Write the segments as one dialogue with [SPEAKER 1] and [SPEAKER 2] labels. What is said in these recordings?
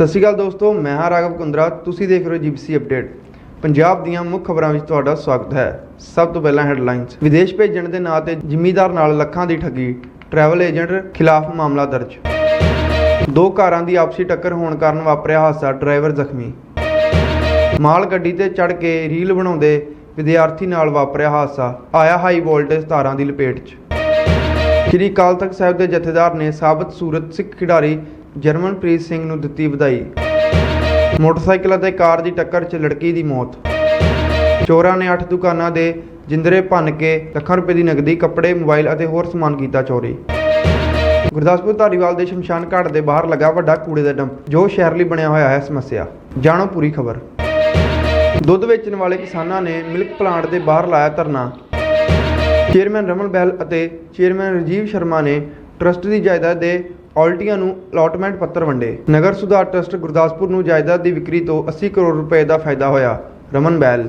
[SPEAKER 1] ਸਤਿ ਸ਼੍ਰੀ ਅਕਾਲ ਦੋਸਤੋ, ਮੈਂ ਹਾਂ ਰਾਘਵ ਕੁੰਦਰਾ। ਤੁਸੀਂ ਦੇਖ ਰਹੇ ਹੋ ਜੀਬੀਸੀ ਅਪਡੇਟ। ਪੰਜਾਬ ਦੀਆਂ ਮੁੱਖ ਖਬਰਾਂ ਵਿੱਚ ਤੁਹਾਡਾ ਸਵਾਗਤ ਹੈ। ਸਭ ਤੋਂ ਪਹਿਲਾਂ ਹੈਡਲਾਈਨਸ। ਵਿਦੇਸ਼ ਭੇਜਣ ਦੇ ਨਾਂ ਤੇ ਜ਼ਿਮੀਦਾਰ ਨਾਲ ਲੱਖਾਂ ਦੀ ਠੱਗੀ, ਟਰੈਵਲ ਏਜੰਟ ਖਿਲਾਫ ਮਾਮਲਾ ਦਰਜ। ਦੋ ਕਾਰਾਂ ਦੀ ਆਪਸੀ ਟੱਕਰ ਹੋਣ ਕਾਰਨ ਵਾਪਰਿਆ ਹਾਦਸਾ, ਡਰਾਈਵਰ ਜ਼ਖਮੀ। ਮਾਲ ਗੱਡੀ ਤੇ ਚੜ ਕੇ ਰੀਲ ਬਣਾਉਂਦੇ ਵਿਦਿਆਰਥੀ ਨਾਲ ਵਾਪਰਿਆ ਹਾਦਸਾ, ਆਇਆ ਹਾਈ ਵੋਲਟੇਜ ਤਾਰਾਂ ਦੀ ਲਪੇਟ 'ਚ। ਸ਼੍ਰੀ ਅਕਾਲ ਤਖਤ ਸਾਹਿਬ ਦੇ ਜਥੇਦਾਰ ਨੇ ਸਾਬਤ ਸੂਰਤ ਸਿੱਖ ਖਿਡਾਰੀ ਜਰਮਨਪ੍ਰੀਤ ਸਿੰਘ ਨੂੰ ਦਿੱਤੀ ਵਧਾਈ ਮੋਟਰਸਾਈਕਲ ਅਤੇ ਕਾਰ ਦੀ ਟੱਕਰ 'ਚ ਲੜਕੀ ਦੀ ਮੌਤ। ਚੋਰਾਂ ਨੇ 8 ਦੁਕਾਨਾਂ ਦੇ ਜਿੰਦਰੇ ਭੰਨ ਕੇ ਲੱਖਾਂ ਰੁਪਏ ਦੀ ਨਕਦੀ, ਕੱਪੜੇ, ਮੋਬਾਈਲ ਅਤੇ ਹੋਰ ਸਮਾਨ ਕੀਤਾ ਚੋਰੀ। ਗੁਰਦਾਸਪੁਰ ਧਾਰੀਵਾਲ ਦੇ ਸ਼ਮਸ਼ਾਨ ਘਾਟ ਦੇ ਬਾਹਰ ਲੱਗਾ ਵੱਡਾ ਕੂੜੇ ਦਾ ਡੰਪ, ਜੋ ਸ਼ਹਿਰ ਲਈ ਬਣਿਆ ਹੋਇਆ ਹੈ ਸਮੱਸਿਆ। ਜਾਣੋ ਪੂਰੀ ਖਬਰ। ਦੁੱਧ ਵੇਚਣ ਵਾਲੇ ਕਿਸਾਨਾਂ ਨੇ ਮਿਲਕ ਪਲਾਂਟ ਦੇ ਬਾਹਰ ਲਾਇਆ ਧਰਨਾ। ਚੇਅਰਮੈਨ ਰਮਨ ਬਹਿਲ ਅਤੇ ਚੇਅਰਮੈਨ ਰਜੀਵ ਸ਼ਰਮਾ ਨੇ ਟਰਸਟ ਦੀ ਜਾਇਦਾਦ ਦੇ ਆਲਟੀਆਂ ਨੂੰ ਅਲਾਟਮੈਂਟ ਪੱਤਰ ਵੰਡੇ। ਨਗਰ ਸੁਧਾਰ ਟਰਸਟ ਗੁਰਦਾਸਪੁਰ ਨੂੰ ਜਾਇਦਾਦ ਦੀ ਵਿਕਰੀ ਤੋਂ 80 ਕਰੋੜ ਰੁਪਏ ਦਾ ਫਾਇਦਾ ਹੋਇਆ। ਰਮਨ ਬੈਲ।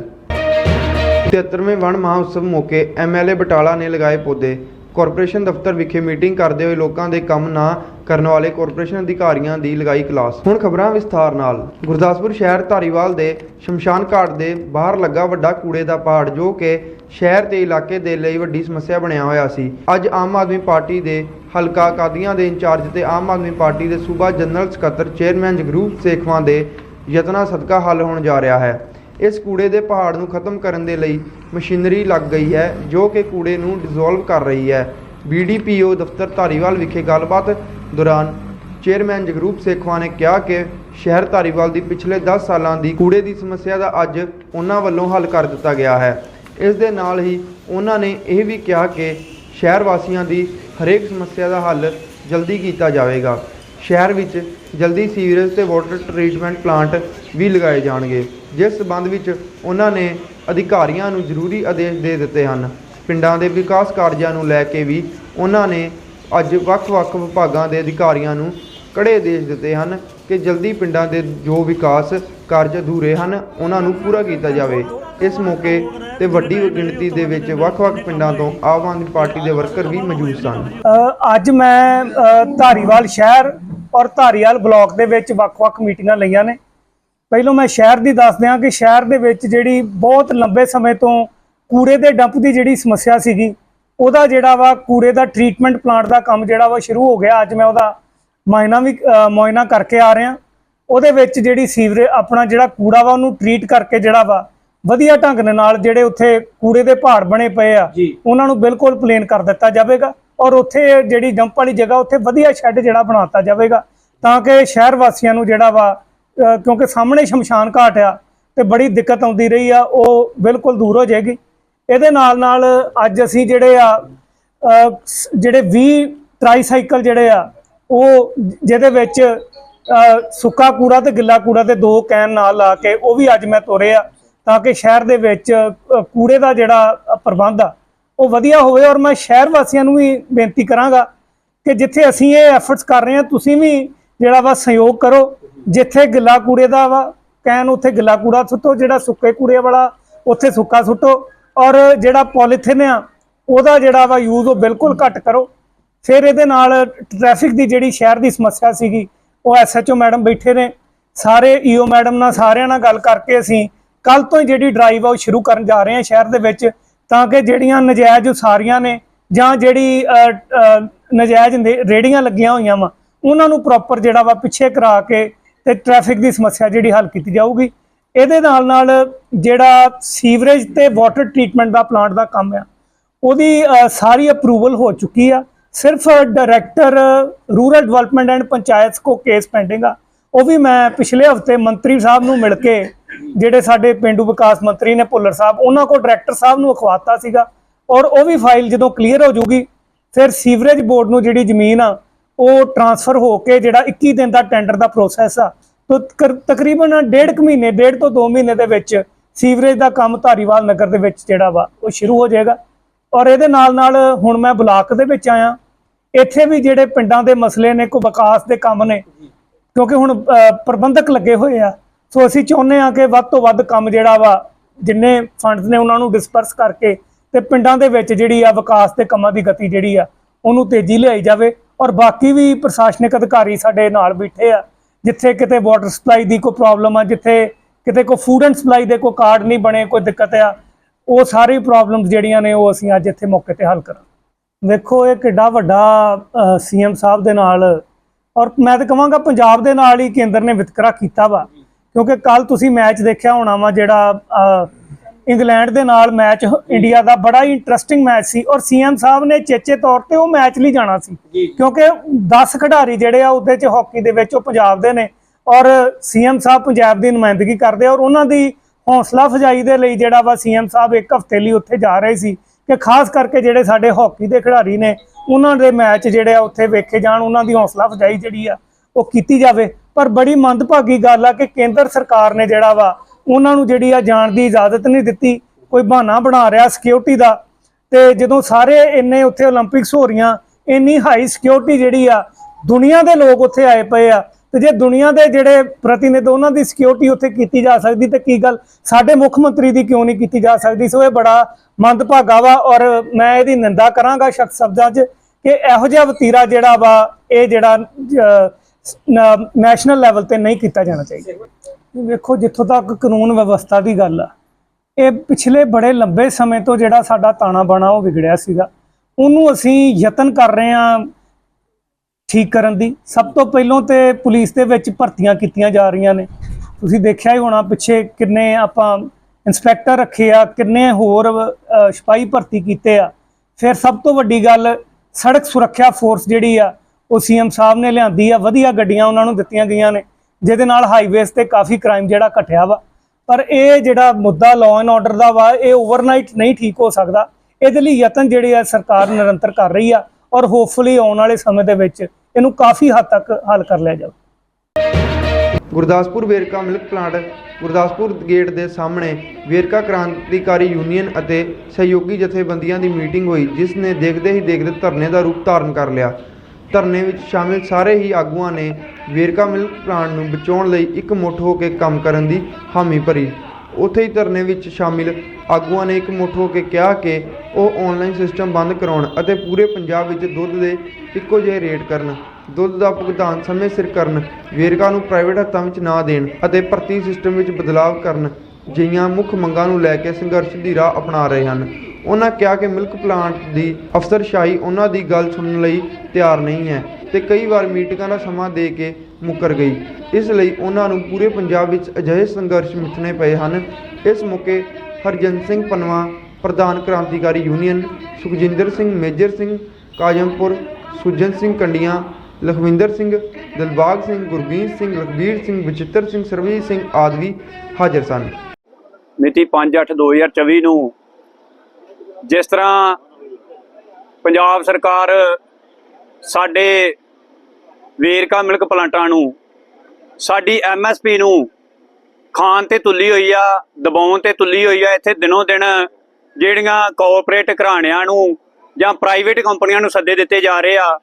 [SPEAKER 1] 73ਵੇਂ ਵਣ ਮਹਾਉਤਸਵ ਮੌਕੇ ਐਮਐਲਏ ਬਟਾਲਾ ਨੇ ਲਗਾਏ ਪੌਦੇ। ਕਾਰਪੋਰੇਸ਼ਨ ਦਫ਼ਤਰ ਵਿਖੇ ਮੀਟਿੰਗ ਕਰਦੇ ਹੋਏ ਲੋਕਾਂ ਦੇ ਕੰਮ ਨਾ ਕਰਨ ਵਾਲੇ ਕਾਰਪੋਰੇਸ਼ਨ ਅਧਿਕਾਰੀਆਂ ਦੀ ਲਗਾਈ ਕਲਾਸ। ਹੁਣ ਖਬਰਾਂ ਵਿਸਥਾਰ ਨਾਲ। ਗੁਰਦਾਸਪੁਰ ਸ਼ਹਿਰ ਧਾਰੀਵਾਲ ਦੇ ਸ਼ਮਸ਼ਾਨ ਘਾਟ ਦੇ ਬਾਹਰ ਲੱਗਾ ਵੱਡਾ ਕੂੜੇ ਦਾ ਪਹਾੜ, ਜੋ ਕਿ ਸ਼ਹਿਰ ਤੇ ਇਲਾਕੇ ਦੇ ਲਈ ਵੱਡੀ ਸਮੱਸਿਆ ਬਣਿਆ ਹੋਇਆ ਸੀ। ਅੱਜ ਆਮ ਆਦਮੀ ਪਾਰਟੀ ਦੇ ਹਲਕਾ ਕਾਦੀਆਂ ਦੇ ਇੰਚਾਰਜ ਤੇ ਆਮ ਆਦਮੀ ਪਾਰਟੀ ਦੇ ਸੂਬਾ ਜਨਰਲ ਸਕੱਤਰ ਚੇਅਰਮੈਨ ਜਗਰੂਪ ਸੇਖਵਾਂ ਦੇ ਯਤਨਾਂ ਸਦਕਾ ਹੱਲ ਹੋਣ ਜਾ ਰਿਹਾ ਹੈ। ਇਸ ਕੂੜੇ ਦੇ ਪਹਾੜ ਨੂੰ ਖਤਮ ਕਰਨ ਦੇ ਲਈ ਮਸ਼ੀਨਰੀ ਲੱਗ ਗਈ ਹੈ, ਜੋ ਕਿ ਕੂੜੇ ਨੂੰ ਡਿਸੋਲਵ ਕਰ ਰਹੀ ਹੈ। ਬੀਡੀਪੀਓ ਦਫ਼ਤਰ ਧਾਰੀਵਾਲ ਵਿਖੇ ਗੱਲਬਾਤ ਦੌਰਾਨ ਚੇਅਰਮੈਨ ਜਗਰੂਪ ਸੇਖਵਾਂ ਨੇ ਕਿਹਾ ਕਿ ਸ਼ਹਿਰ ਧਾਰੀਵਾਲ ਦੀ ਪਿਛਲੇ 10 ਸਾਲਾਂ ਦੀ ਕੂੜੇ ਦੀ ਸਮੱਸਿਆ ਦਾ ਅੱਜ ਉਹਨਾਂ ਵੱਲੋਂ ਹੱਲ ਕਰ ਦਿੱਤਾ ਗਿਆ ਹੈ। ਇਸ ਦੇ ਨਾਲ ਹੀ ਉਹਨਾਂ ਨੇ ਇਹ ਵੀ ਕਿਹਾ ਕਿ ਸ਼ਹਿਰ ਵਾਸੀਆਂ ਦੀ ਹਰੇਕ ਸਮੱਸਿਆ ਦਾ ਹੱਲ ਜਲਦੀ ਕੀਤਾ ਜਾਵੇਗਾ। ਸ਼ਹਿਰ ਵਿੱਚ ਜਲਦੀ ਸੀਵਰੇਜ ਤੇ ਵਾਟਰ ਟਰੀਟਮੈਂਟ ਪਲਾਂਟ ਵੀ ਲਗਾਏ ਜਾਣਗੇ, ਜਿਸ ਸਬੰਧ ਵਿੱਚ ਉਹਨਾਂ ਨੇ ਅਧਿਕਾਰੀਆਂ ਨੂੰ ਜ਼ਰੂਰੀ ਆਦੇਸ਼ ਦੇ ਦਿੱਤੇ ਹਨ। ਪਿੰਡਾਂ ਦੇ ਵਿਕਾਸ ਕਾਰਜਾਂ ਨੂੰ ਲੈ ਕੇ ਵੀ ਉਹਨਾਂ ਨੇ ਅੱਜ ਵੱਖ-ਵੱਖ ਵਿਭਾਗਾਂ ਦੇ ਅਧਿਕਾਰੀਆਂ ਨੂੰ ਕੜੇ ਆਦੇਸ਼ ਦਿੱਤੇ ਹਨ ਕਿ ਜਲਦੀ ਪਿੰਡਾਂ ਦੇ ਜੋ ਵਿਕਾਸ ਕਾਰਜ ਅਧੂਰੇ ਹਨ, ਉਹਨਾਂ ਨੂੰ ਪੂਰਾ ਕੀਤਾ ਜਾਵੇ। ਇਸ ਮੌਕੇ ਤੇ ਵੱਡੀ ਗਿਣਤੀ ਦੇ ਵਿੱਚ ਵੱਖ-ਵੱਖ ਪਿੰਡਾਂ ਤੋਂ ਆਮ ਆਦਮੀ ਪਾਰਟੀ ਦੇ ਵਰਕਰ ਵੀ ਮੌਜੂਦ ਸਨ।
[SPEAKER 2] ਅੱਜ ਮੈਂ ਧਾਰੀਵਾਲ ਸ਼ਹਿਰ ਔਰ ਧਾਰੀਵਾਲ ਬਲਾਕ ਦੇ ਵਿੱਚ ਵੱਖ-ਵੱਖ ਮੀਟਿੰਗਾਂ ਲਈਆਂ ਨੇ। ਪਹਿਲੋਂ ਮੈਂ ਸ਼ਹਿਰ ਦੀ ਦੱਸ ਦਿਆਂ ਕਿ ਸ਼ਹਿਰ ਦੇ ਵਿੱਚ ਜਿਹੜੀ ਬਹੁਤ ਲੰਬੇ ਸਮੇਂ ਤੋਂ ਕੂੜੇ ਦੇ ਡੰਪ ਦੀ ਜਿਹੜੀ ਸਮੱਸਿਆ ਸੀਗੀ ਉਹਦਾ ਜਿਹੜਾ ਵਾ ਕੂੜੇ ਦਾ ਟ੍ਰੀਟਮੈਂਟ ਪਲਾਂਟ ਦਾ ਕੰਮ ਜਿਹੜਾ ਵਾ ਸ਼ੁਰੂ ਹੋ ਗਿਆ। ਅੱਜ ਮੈਂ ਉਹਦਾ ਮਾਇਨਾ ਵੀ ਅ, ਮੁਆਇਨਾ ਕਰਕੇ ਆ ਰਿਹਾ। ਉਹਦੇ ਵਿੱਚ ਜਿਹੜੀ ਸੀਵਰੇ ਆਪਣਾ ਜਿਹੜਾ ਕੂੜਾ ਵਾ ਉਹਨੂੰ ਟ੍ਰੀਟ ਕਰਕੇ ਜਿਹੜਾ ਵਾ ਵਧੀਆ ਢੰਗ ਦੇ ਨਾਲ ਜਿਹੜੇ ਉੱਥੇ ਕੂੜੇ ਦੇ ਪਹਾੜ ਬਣੇ ਪਏ ਆ ਉਹਨਾਂ ਨੂੰ ਬਿਲਕੁਲ ਪਲੇਨ ਕਰ ਦਿੱਤਾ ਜਾਵੇਗਾ ਔਰ ਉੱਥੇ ਜਿਹੜੀ ਜੰਪ ਵਾਲੀ ਜਗ੍ਹਾ ਉੱਥੇ ਵਧੀਆ ਸ਼ੈੱਡ ਜਿਹੜਾ ਬਣਾਤਾ ਜਾਵੇਗਾ ਤਾਂ ਕਿ ਸ਼ਹਿਰ ਵਾਸੀਆਂ ਨੂੰ ਜਿਹੜਾ ਵਾ ਕਿਉਂਕਿ ਸਾਹਮਣੇ ਸ਼ਮਸ਼ਾਨ ਘਾਟ ਆ ਤੇ ਬੜੀ ਦਿੱਕਤ ਆਉਂਦੀ ਰਹੀ ਆ ਉਹ ਬਿਲਕੁਲ ਦੂਰ ਹੋ ਜਾਏਗੀ। ਇਹਦੇ ਨਾਲ ਨਾਲ ਅੱਜ ਅਸੀਂ ਜਿਹੜੇ ਆ ਜਿਹੜੇ 20 ਟ੍ਰਾਈਸਾਈਕਲ ਜਿਹੜੇ ਆ, ਉਹ ਜਿਹਦੇ ਵਿੱਚ ਸੁੱਕਾ ਕੂੜਾ ਤੇ ਗਿੱਲਾ ਕੂੜਾ ਤੇ ਦੋ ਕੈਨ ਨਾਲ ਲਾ ਕੇ ਉਹ ਵੀ ਅੱਜ ਮੈਂ ਤੋਰੇ ਆ, ਤਾਂ ਕਿ ਸ਼ਹਿਰ ਦੇ ਵਿੱਚ ਕੂੜੇ ਦਾ ਜਿਹੜਾ ਪ੍ਰਬੰਧ ਆ, ਉਹ ਵਧੀਆ ਹੋਵੇ ਔਰ ਮੈਂ ਸ਼ਹਿਰ ਵਾਸੀਆਂ ਨੂੰ ਵੀ ਬੇਨਤੀ ਕਰਾਂਗਾ ਕਿ ਜਿੱਥੇ ਅਸੀਂ ਇਹ ਐਫਰਟਸ ਕਰ ਰਹੇ ਹਾਂ, ਤੁਸੀਂ ਵੀ ਜਿਹੜਾ ਵਾ ਸਹਿਯੋਗ ਕਰੋ, ਜਿੱਥੇ ਗਿੱਲਾ ਕੂੜੇ ਦਾ ਵਾ ਕੈਨ, ਉੱਥੇ ਗਿੱਲਾ ਕੂੜਾ ਸੁੱਟੋ, ਜਿਹੜਾ ਸੁੱਕੇ ਕੂੜੇ ਵਾਲਾ, ਉੱਥੇ ਸੁੱਕਾ ਸੁੱਟੋ ਔਰ ਜਿਹੜਾ ਪੋਲੀਥਿਨ ਆ, ਉਹਦਾ ਜਿਹੜਾ ਵਾ ਯੂਜ਼ ਉਹ ਬਿਲਕੁਲ ਘੱਟ ਕਰੋ। ਫਿਰ ਇਹਦੇ ਨਾਲ ਟ੍ਰੈਫਿਕ ਦੀ ਜਿਹੜੀ ਸ਼ਹਿਰ ਦੀ ਸਮੱਸਿਆ ਸੀਗੀ, ਉਹ ਐਸਐਚਓ ਮੈਡਮ ਬੈਠੇ ਨੇ। ਸਾਰੇ ਈਓ ਮੈਡਮ ਨਾਲ ਸਾਰਿਆਂ ਨਾਲ ਗੱਲ ਕਰਕੇ ਅਸੀਂ ਕੱਲ ਤੋਂ ਹੀ ਜਿਹੜੀ ਡਰਾਈਵ ਆ ਉਹ ਸ਼ੁਰੂ ਕਰਨ ਜਾ ਰਹੇ ਹਾਂ ਸ਼ਹਿਰ ਦੇ ਵਿੱਚ, ਤਾਂ ਕਿ ਜਿਹੜੀਆਂ ਨਜਾਇਜ਼ ਉਸਾਰੀਆਂ ਨੇ ਜਾਂ ਜਿਹੜੀ ਨਜਾਇਜ਼ ਨੇ- ਰੇਹੜੀਆਂ ਲੱਗੀਆਂ ਹੋਈਆਂ ਵਾ, ਉਹਨਾਂ ਨੂੰ ਪ੍ਰੋਪਰ ਜਿਹੜਾ ਵਾ ਪਿੱਛੇ ਕਰਾ ਕੇ ਤੇ ਟ੍ਰੈਫਿਕ ਦੀ ਸਮੱਸਿਆ ਜਿਹੜੀ ਹੱਲ ਕੀਤੀ ਜਾਊਗੀ। ਇਹਦੇ ਨਾਲ ਨਾਲ ਜਿਹੜਾ ਸੀਵਰੇਜ ਤੇ ਵਾਟਰ ਟ੍ਰੀਟਮੈਂਟ ਦਾ ਪਲਾਂਟ ਦਾ ਕੰਮ ਆ, ਉਹਦੀ ਸਾਰੀ ਅਪਰੂਵਲ ਹੋ ਚੁੱਕੀ ਆ। ਸਿਰਫ director rural development and panchayat ਕੋ ਕੇਸ ਪੈਂਡਿੰਗ ਆ। ਉਹ ਵੀ ਮੈਂ ਪਿਛਲੇ ਹਫ਼ਤੇ ਮੰਤਰੀ ਸਾਹਿਬ ਨੂੰ ਮਿਲ ਕੇ, ਜਿਹੜੇ ਸਾਡੇ ਪਿੰਡੂ ਵਿਕਾਸ ਮੰਤਰੀ ਨੇ ਭੁੱਲਰ ਸਾਹਿਬ, ਉਹਨਾਂ ਕੋ ਡਾਇਰੈਕਟਰ ਸਾਹਿਬ ਨੂੰ ਅਖਵਾਤਾ ਸੀਗਾ। ਔਰ ਉਹ ਵੀ ਫਾਈਲ ਜਦੋਂ ਕਲੀਅਰ ਹੋ ਜੂਗੀ, ਫਿਰ ਸੀਵਰੇਜ ਬੋਰਡ ਨੂੰ ਜਿਹੜੀ ਜ਼ਮੀਨ ਆ, ਉਹ ਟਰਾਂਸਫਰ ਹੋ ਕੇ ਜਿਹੜਾ 21 ਦਿਨ ਦਾ ਟੈਂਡਰ ਦਾ ਪ੍ਰੋਸੈਸ ਆ ਤੋ ਤਕਰ- ਤਕਰੀਬਨ ਡੇਢ ਕੁ ਮਹੀਨੇ, ਡੇਢ ਤੋਂ 2 ਮਹੀਨੇ ਦੇ ਵਿੱਚ ਸੀਵਰੇਜ ਦਾ ਕੰਮ ਧਾਰੀਵਾਲ ਨਗਰ ਦੇ ਵਿੱਚ ਜਿਹੜਾ ਵਾ, ਉਹ ਸ਼ੁਰੂ ਹੋ ਜਾਏਗਾ। ਔਰ ਇਹਦੇ ਨਾਲ ਨਾਲ ਹੁਣ ਮੈਂ ਬਲਾਕ ਦੇ ਵਿੱਚ ਆਇਆ। ਇੱਥੇ ਵੀ ਜਿਹੜੇ ਪਿੰਡਾਂ ਦੇ ਮਸਲੇ ਨੇ ਕੋ ਵਿਕਾਸ ਦੇ ਕੰਮ ਨੇ, ਕਿਉਂਕਿ ਹੁਣ ਪ੍ਰਬੰਧਕ ਲੱਗੇ ਹੋਏ ਆ। ਸੋ ਅਸੀਂ ਚਾਹੁੰਦੇ ਆ ਕਿ ਵੱਧ ਤੋਂ ਵੱਧ ਕੰਮ ਜਿਹੜਾ ਵਾ, ਜਿੰਨੇ ਫੰਡਸ ਨੇ ਉਹਨਾਂ ਨੂੰ ਡਿਸਪਰਸ ਕਰਕੇ ਤੇ ਪਿੰਡਾਂ ਦੇ ਵਿੱਚ ਜਿਹੜੀ ਆ ਵਿਕਾਸ ਦੇ ਕੰਮਾਂ ਦੀ ਗਤੀ ਜਿਹੜੀ ਆ, ਉਹਨੂੰ ਤੇਜ਼ੀ ਲਿਆਈ ਜਾਵੇ। ਔਰ ਬਾਕੀ ਵੀ ਪ੍ਰਸ਼ਾਸਨਿਕ ਅਧਿਕਾਰੀ ਸਾਡੇ ਨਾਲ ਬੈਠੇ ਆ। ਜਿੱਥੇ ਕਿਤੇ ਵਾਟਰ ਸਪਲਾਈ ਦੀ ਕੋਈ ਪ੍ਰੋਬਲਮ ਆ, ਜਿੱਥੇ ਕਿਤੇ ਕੋਈ ਫੂਡ ਐਂਡ ਸਪਲਾਈ ਦੇ ਕੋਈ ਕਾਰਡ ਨਹੀਂ ਬਣੇ, ਕੋਈ ਦਿੱਕਤ ਆ, ਉਹ ਸਾਰੀ ਪ੍ਰੋਬਲਮਸ ਜਿਹੜੀਆਂ ਨੇ ਉਹ ਅਸੀਂ ਅੱਜ ਇੱਥੇ ਮੌਕੇ ਤੇ ਹੱਲ ਕਰਾਂ ਵੇਖੋ, ਇਹ ਕਿੱਡਾ ਵੱਡਾ ਸੀਐਮ ਸਾਹਿਬ ਦੇ ਨਾਲ, ਔਰ ਮੈਂ ਤਾਂ ਕਹਾਂਗਾ ਪੰਜਾਬ ਦੇ ਨਾਲ ਹੀ ਕੇਂਦਰ ਨੇ ਵਿਤਕਰਾ ਕੀਤਾ ਵਾ, ਕਿਉਂਕਿ ਕੱਲ ਤੁਸੀਂ ਮੈਚ ਦੇਖਿਆ ਹੋਣਾ ਵਾ ਜਿਹੜਾ ਇੰਗਲੈਂਡ ਦੇ ਨਾਲ ਮੈਚ ਇੰਡੀਆ ਦਾ ਬੜਾ ਹੀ ਇੰਟਰਸਟਿੰਗ ਮੈਚ ਸੀ ਔਰ ਸੀਐਮ ਸਾਹਿਬ ਨੇ ਚੇਚੇ ਤੌਰ ਤੇ ਉਹ ਮੈਚ ਲਈ ਜਾਣਾ ਸੀ। ਕਿਉਂਕਿ 10 ਖਿਡਾਰੀ ਜਿਹੜੇ ਆ ਉਹਦੇ ਚ ਹਾਕੀ ਦੇ ਵਿੱਚ ਉਹ ਪੰਜਾਬ ਦੇ ਨੇ ਔਰ ਸੀਐਮ ਸਾਹਿਬ ਪੰਜਾਬ ਦੀ ਨੁਮਾਇੰਦਗੀ ਕਰਦੇ ਆ ਔਰ ਉਹਨਾਂ ਦੀ ਹੌਸਲਾ ਅਫਜ਼ਾਈ ਦੇ ਲਈ ਜਿਹੜਾ ਵਾ ਸੀਐਮ ਸਾਹਿਬ ਇੱਕ ਹਫ਼ਤੇ ਲਈ ਉੱਥੇ ਜਾ ਰਹੇ ਸੀ ਕਿ ਖਾਸ ਕਰਕੇ ਜਿਹੜੇ ਸਾਡੇ ਹਾਕੀ ਦੇ ਖਿਡਾਰੀ ਨੇ ਉਹਨਾਂ ਦੇ ਮੈਚ ਜਿਹੜੇ ਆ ਉੱਥੇ ਵੇਖੇ ਜਾਣ ਉਹਨਾਂ ਦੀ ਹੌਸਲਾ ਅਫਜ਼ਾਈ ਜਿਹੜੀ ਆ ਉਹ ਕੀਤੀ ਜਾਵੇ। ਪਰ ਬੜੀ ਮੰਦਭਾਗੀ ਗੱਲ ਆ ਕਿ ਕੇਂਦਰ ਸਰਕਾਰ ਨੇ ਜਿਹੜਾ ਵਾ ਉਹਨਾਂ ਨੂੰ ਜਿਹੜੀ ਆ ਜਾਣ ਦੀ ਇਜਾਜ਼ਤ ਨਹੀਂ ਦਿੱਤੀ, ਕੋਈ ਬਹਾਨਾ ਬਣਾ ਰਿਹਾ ਸਿਕਿਉਰਿਟੀ ਦਾ। ਤੇ ਜਦੋਂ ਸਾਰੇ ਇੰਨੇ ਉੱਥੇ 올림픽ਸ ਹੋ ਰਹੀਆਂ, ਇੰਨੀ ਹਾਈ ਸਿਕਿਉਰਿਟੀ ਜਿਹੜੀ ਆ, ਦੁਨੀਆ ਦੇ ਲੋਕ ਉੱਥੇ ਆਏ ਪਏ ਆ। ਤੇ ਜੇ ਦੁਨੀਆ ਦੇ ਜਿਹੜੇ ਪ੍ਰਤੀਨਿਧ ਉਹਨਾਂ ਦੀ ਸਿਕਿਉਰਿਟੀ ਉੱਥੇ ਕੀਤੀ ਜਾ ਸਕਦੀ, ਤੇ ਕੀ ਗੱਲ? ਸਾਡੇ ਮੁੱਖ ਮੰਤਰੀ ਦੀ ਕਿਉਂ ਨਹੀਂ ਕੀਤੀ ਜਾ ਸਕਦੀ? ਸੋ ਇਹ ਬੜਾ ਮੰਦਭਾਗਾ ਵਾ ਔਰ ਮੈਂ ਇਹਦੀ ਨਿੰਦਾ ਕਰਾਂਗਾ ਸ਼ਖਸ ਸ਼ਬਦਾਂ 'ਚ ਕਿ ਇਹੋ ਜਿਹਾ ਵਤੀਰਾ ਜਿਹੜਾ ਵਾ, ਇਹ ਜਿਹੜਾ ਨੈਸ਼ਨਲ ਲੈਵਲ ਤੇ ਨਹੀਂ ਕੀਤਾ ਜਾਣਾ ਚਾਹੀਦਾ। ਵੇਖੋ ਜਿੱਥੋਂ ਤੱਕ ਕਾਨੂੰਨ ਵਿਵਸਥਾ ਦੀ ਗੱਲ ਆ ਇਹ ਪਿਛਲੇ ਬੜੇ ਲੰਬੇ ਸਮੇਂ ਤੋਂ ਜਿਹੜਾ ਸਾਡਾ ਤਾਣਾ ਬਾਣਾ ਉਹ ਵਿਗੜਿਆ ਸੀਗਾ। ਉਹਨੂੰ ਅਸੀਂ ਯਤਨ ਕਰ ਰਹੇ ਹਾਂ ਠੀਕ ਕਰਨ ਦੀ। ਸਭ ਤੋਂ ਪਹਿਲਾਂ ਤੇ ਪੁਲਿਸ ਦੇ ਵਿੱਚ ਭਰਤੀਆਂ ਕੀਤੀਆਂ ਜਾ ਰਹੀਆਂ ਨੇ। ਤੁਸੀਂ ਦੇਖਿਆ ਹੀ ਹੋਣਾ ਪਿੱਛੇ ਕਿੰਨੇ ਆਪਾਂ ਇਨਸਪੈਕਟਰ ਰੱਖੇ ਆ ਕਿੰਨੇ ਹੋਰ ਅ, ਸਿਪਾਹੀ ਭਰਤੀ ਕੀਤੇ ਆ। ਫਿਰ ਸਭ ਤੋਂ ਵੱਡੀ ਗੱਲ ਸੜਕ ਸੁਰੱਖਿਆ ਫੋਰਸ ਜਿਹੜੀ ਆ ਉਹ ਸੀਐਮ ਸਾਹਿਬ ਨੇ ਲਿਆਂਦੀ ਆ ਵਧੀਆ ਗੱਡੀਆਂ ਉਹਨਾਂ ਨੂੰ ਦਿੱਤੀਆਂ ਗਈਆਂ ਨੇ। ਜਿਹਦੇ ਨਾਲ ਹਾਈਵੇਜ਼ ਤੇ ਕਾਫੀ ਕ੍ਰਾਈਮ ਜਿਹੜਾ ਘਟਿਆ ਵਾ। ਪਰ ਇਹ ਜਿਹੜਾ ਮੁੱਦਾ ਲਾਅ ਐਂਡ ਆਰਡਰ ਦਾ ਵਾ, ਇਹ ਓਵਰਨਾਈਟ ਨਹੀਂ ਠੀਕ ਹੋ ਸਕਦਾ। ਇਹਦੇ ਲਈ ਯਤਨ ਜਿਹੜੇ ਆ ਸਰਕਾਰ ਨਿਰੰਤਰ ਕਰ ਰਹੀ ਆ ਔਰ ਹੋਪਫੁਲੀ ਆਉਣ ਵਾਲੇ ਸਮੇਂ ਦੇ ਵਿੱਚ ਇਹਨੂੰ ਕਾਫੀ ਹੱਦ ਤੱਕ ਹੱਲ ਕਰ ਲਿਆ ਜਾਵੇ।
[SPEAKER 1] Gurdaspur Verka milk plant, Gurdaspur gate ਦੇ ਸਾਹਮਣੇ ਵੇਰਕਾ ਕ੍ਰਾਂਤੀਕਾਰੀ ਯੂਨੀਅਨ ਅਤੇ ਸਹਿਯੋਗੀ ਜਥੇਬੰਦੀਆਂ ਦੀ ਮੀਟਿੰਗ ਹੋਈ, ਜਿਸ ਨੇ ਦੇਖਦੇ ਹੀ ਦੇਖਦੇ ਧਰਨੇ ਦਾ ਰੂਪ ਧਾਰਨ ਕਰ ਲਿਆ। ਧਰਨੇ ਵਿੱਚ ਸ਼ਾਮਿਲ ਸਾਰੇ ਹੀ ਆਗੂਆਂ ਨੇ ਵੇਰਕਾ ਮਿਲਕ ਪਲਾਂਟ ਨੂੰ ਬਚਾਉਣ ਲਈ ਇੱਕ ਮੁੱਠ ਹੋ ਕੇ ਕੰਮ ਕਰਨ ਦੀ ਹਾਮੀ ਭਰੀ। ਉੱਥੇ ਹੀ ਧਰਨੇ ਵਿੱਚ ਸ਼ਾਮਿਲ ਆਗੂਆਂ ਨੇ ਇੱਕ ਮੁੱਠ ਹੋ ਕੇ ਕਿਹਾ ਕਿ ਉਹ ਆਨਲਾਈਨ ਸਿਸਟਮ ਬੰਦ ਕਰਾਉਣ ਅਤੇ ਪੂਰੇ ਪੰਜਾਬ ਵਿੱਚ ਦੁੱਧ ਦੇ ਇੱਕੋ ਜਿਹੇ ਰੇਟ ਕਰਨ। ਦੁੱਧ ਦਾ ਭੁਗਤਾਨ ਸਮੇਂ ਸਿਰ ਕਰਨ, ਵੇਰਕਾ ਨੂੰ ਪ੍ਰਾਈਵੇਟ ਹੱਥਾਂ ਵਿੱਚ ਨਾ ਦੇਣ ਅਤੇ ਭਰਤੀ ਸਿਸਟਮ ਵਿੱਚ ਬਦਲਾਅ ਕਰਨ ਜਿਹੀਆਂ ਮੁੱਖ ਮੰਗਾਂ ਨੂੰ ਲੈ ਕੇ ਸੰਘਰਸ਼ ਦੀ ਰਾਹ ਅਪਣਾ ਰਹੇ ਹਨ। ਉਹਨਾਂ ਕਿਹਾ ਕਿ ਮਿਲਕ ਪਲਾਂਟ ਦੀ ਅਫਸਰਸ਼ਾਹੀ ਉਹਨਾਂ ਦੀ ਗੱਲ ਸੁਣਨ ਲਈ ਤਿਆਰ ਨਹੀਂ ਹੈ। ਤੇ ਕਈ ਵਾਰ ਮੀਟਿੰਗਾਂ ਦਾ ਸਮਾਂ ਦੇ ਕੇ ਮੁੱਕਰ ਗਈ। ਇਸ ਲਈ ਉਹਨਾਂ ਨੂੰ ਪੂਰੇ ਪੰਜਾਬ ਵਿੱਚ ਅਜਿਹੇ ਸੰਘਰਸ਼ ਮਿੱਥਣੇ ਪਏ ਹਨ। ਇਸ ਮੌਕੇ ਹਰਜਨ ਸਿੰਘ ਪਨਵਾ, ਪ੍ਰਧਾਨ ਕ੍ਰਾਂਤੀਕਾਰੀ ਯੂਨੀਅਨ, ਸੁਖਜਿੰਦਰ ਸਿੰਘ, ਮੇਜਰ ਸਿੰਘ, ਕਾਜਮਪੁਰ, ਸੁਜਨ ਸਿੰਘ ਕੰਡੀਆਂ, ਲਖਵਿੰਦਰ ਸਿੰਘ, ਦਿਲਬਾਗ ਸਿੰਘ, ਗੁਰਬੀਰ ਸਿੰਘ, ਲਖਬੀਰ ਸਿੰਘ ਬਚਿੱਤਰ ਸਿੰਘ ਸਰਵਜੀਤ ਸਿੰਘ ਆਦਿ ਵੀ ਹਾਜ਼ਰ ਸਨ।
[SPEAKER 3] ਮਿਤੀ 5/8/2024 ਨੂੰ ਜਿਸ ਤਰ੍ਹਾਂ ਪੰਜਾਬ ਸਰਕਾਰ ਸਾਡੇ ਵੇਰਕਾ ਮਿਲਕ ਪਲਾਂਟਾਂ ਨੂੰ, ਸਾਡੀ ਐਮਐਸਪੀ ਨੂੰ ਖਾਨ ਤੇ ਤੁੱਲੀ ਹੋਈ ਆ, ਦਬਾਉਣ ਤੇ ਤੁੱਲੀ ਹੋਈ ਆ, ਇੱਥੇ ਦਿਨੋਂ ਦਿਨ ਜਿਹੜੀਆਂ ਕਾਰਪੋਰੇਟ ਘਰਾਣਿਆਂ ਨੂੰ ਜਾਂ ਪ੍ਰਾਈਵੇਟ ਕੰਪਨੀਆਂ ਨੂੰ ਸੱਦੇ ਦਿੱਤੇ ਜਾ ਰਹੇ ਆ,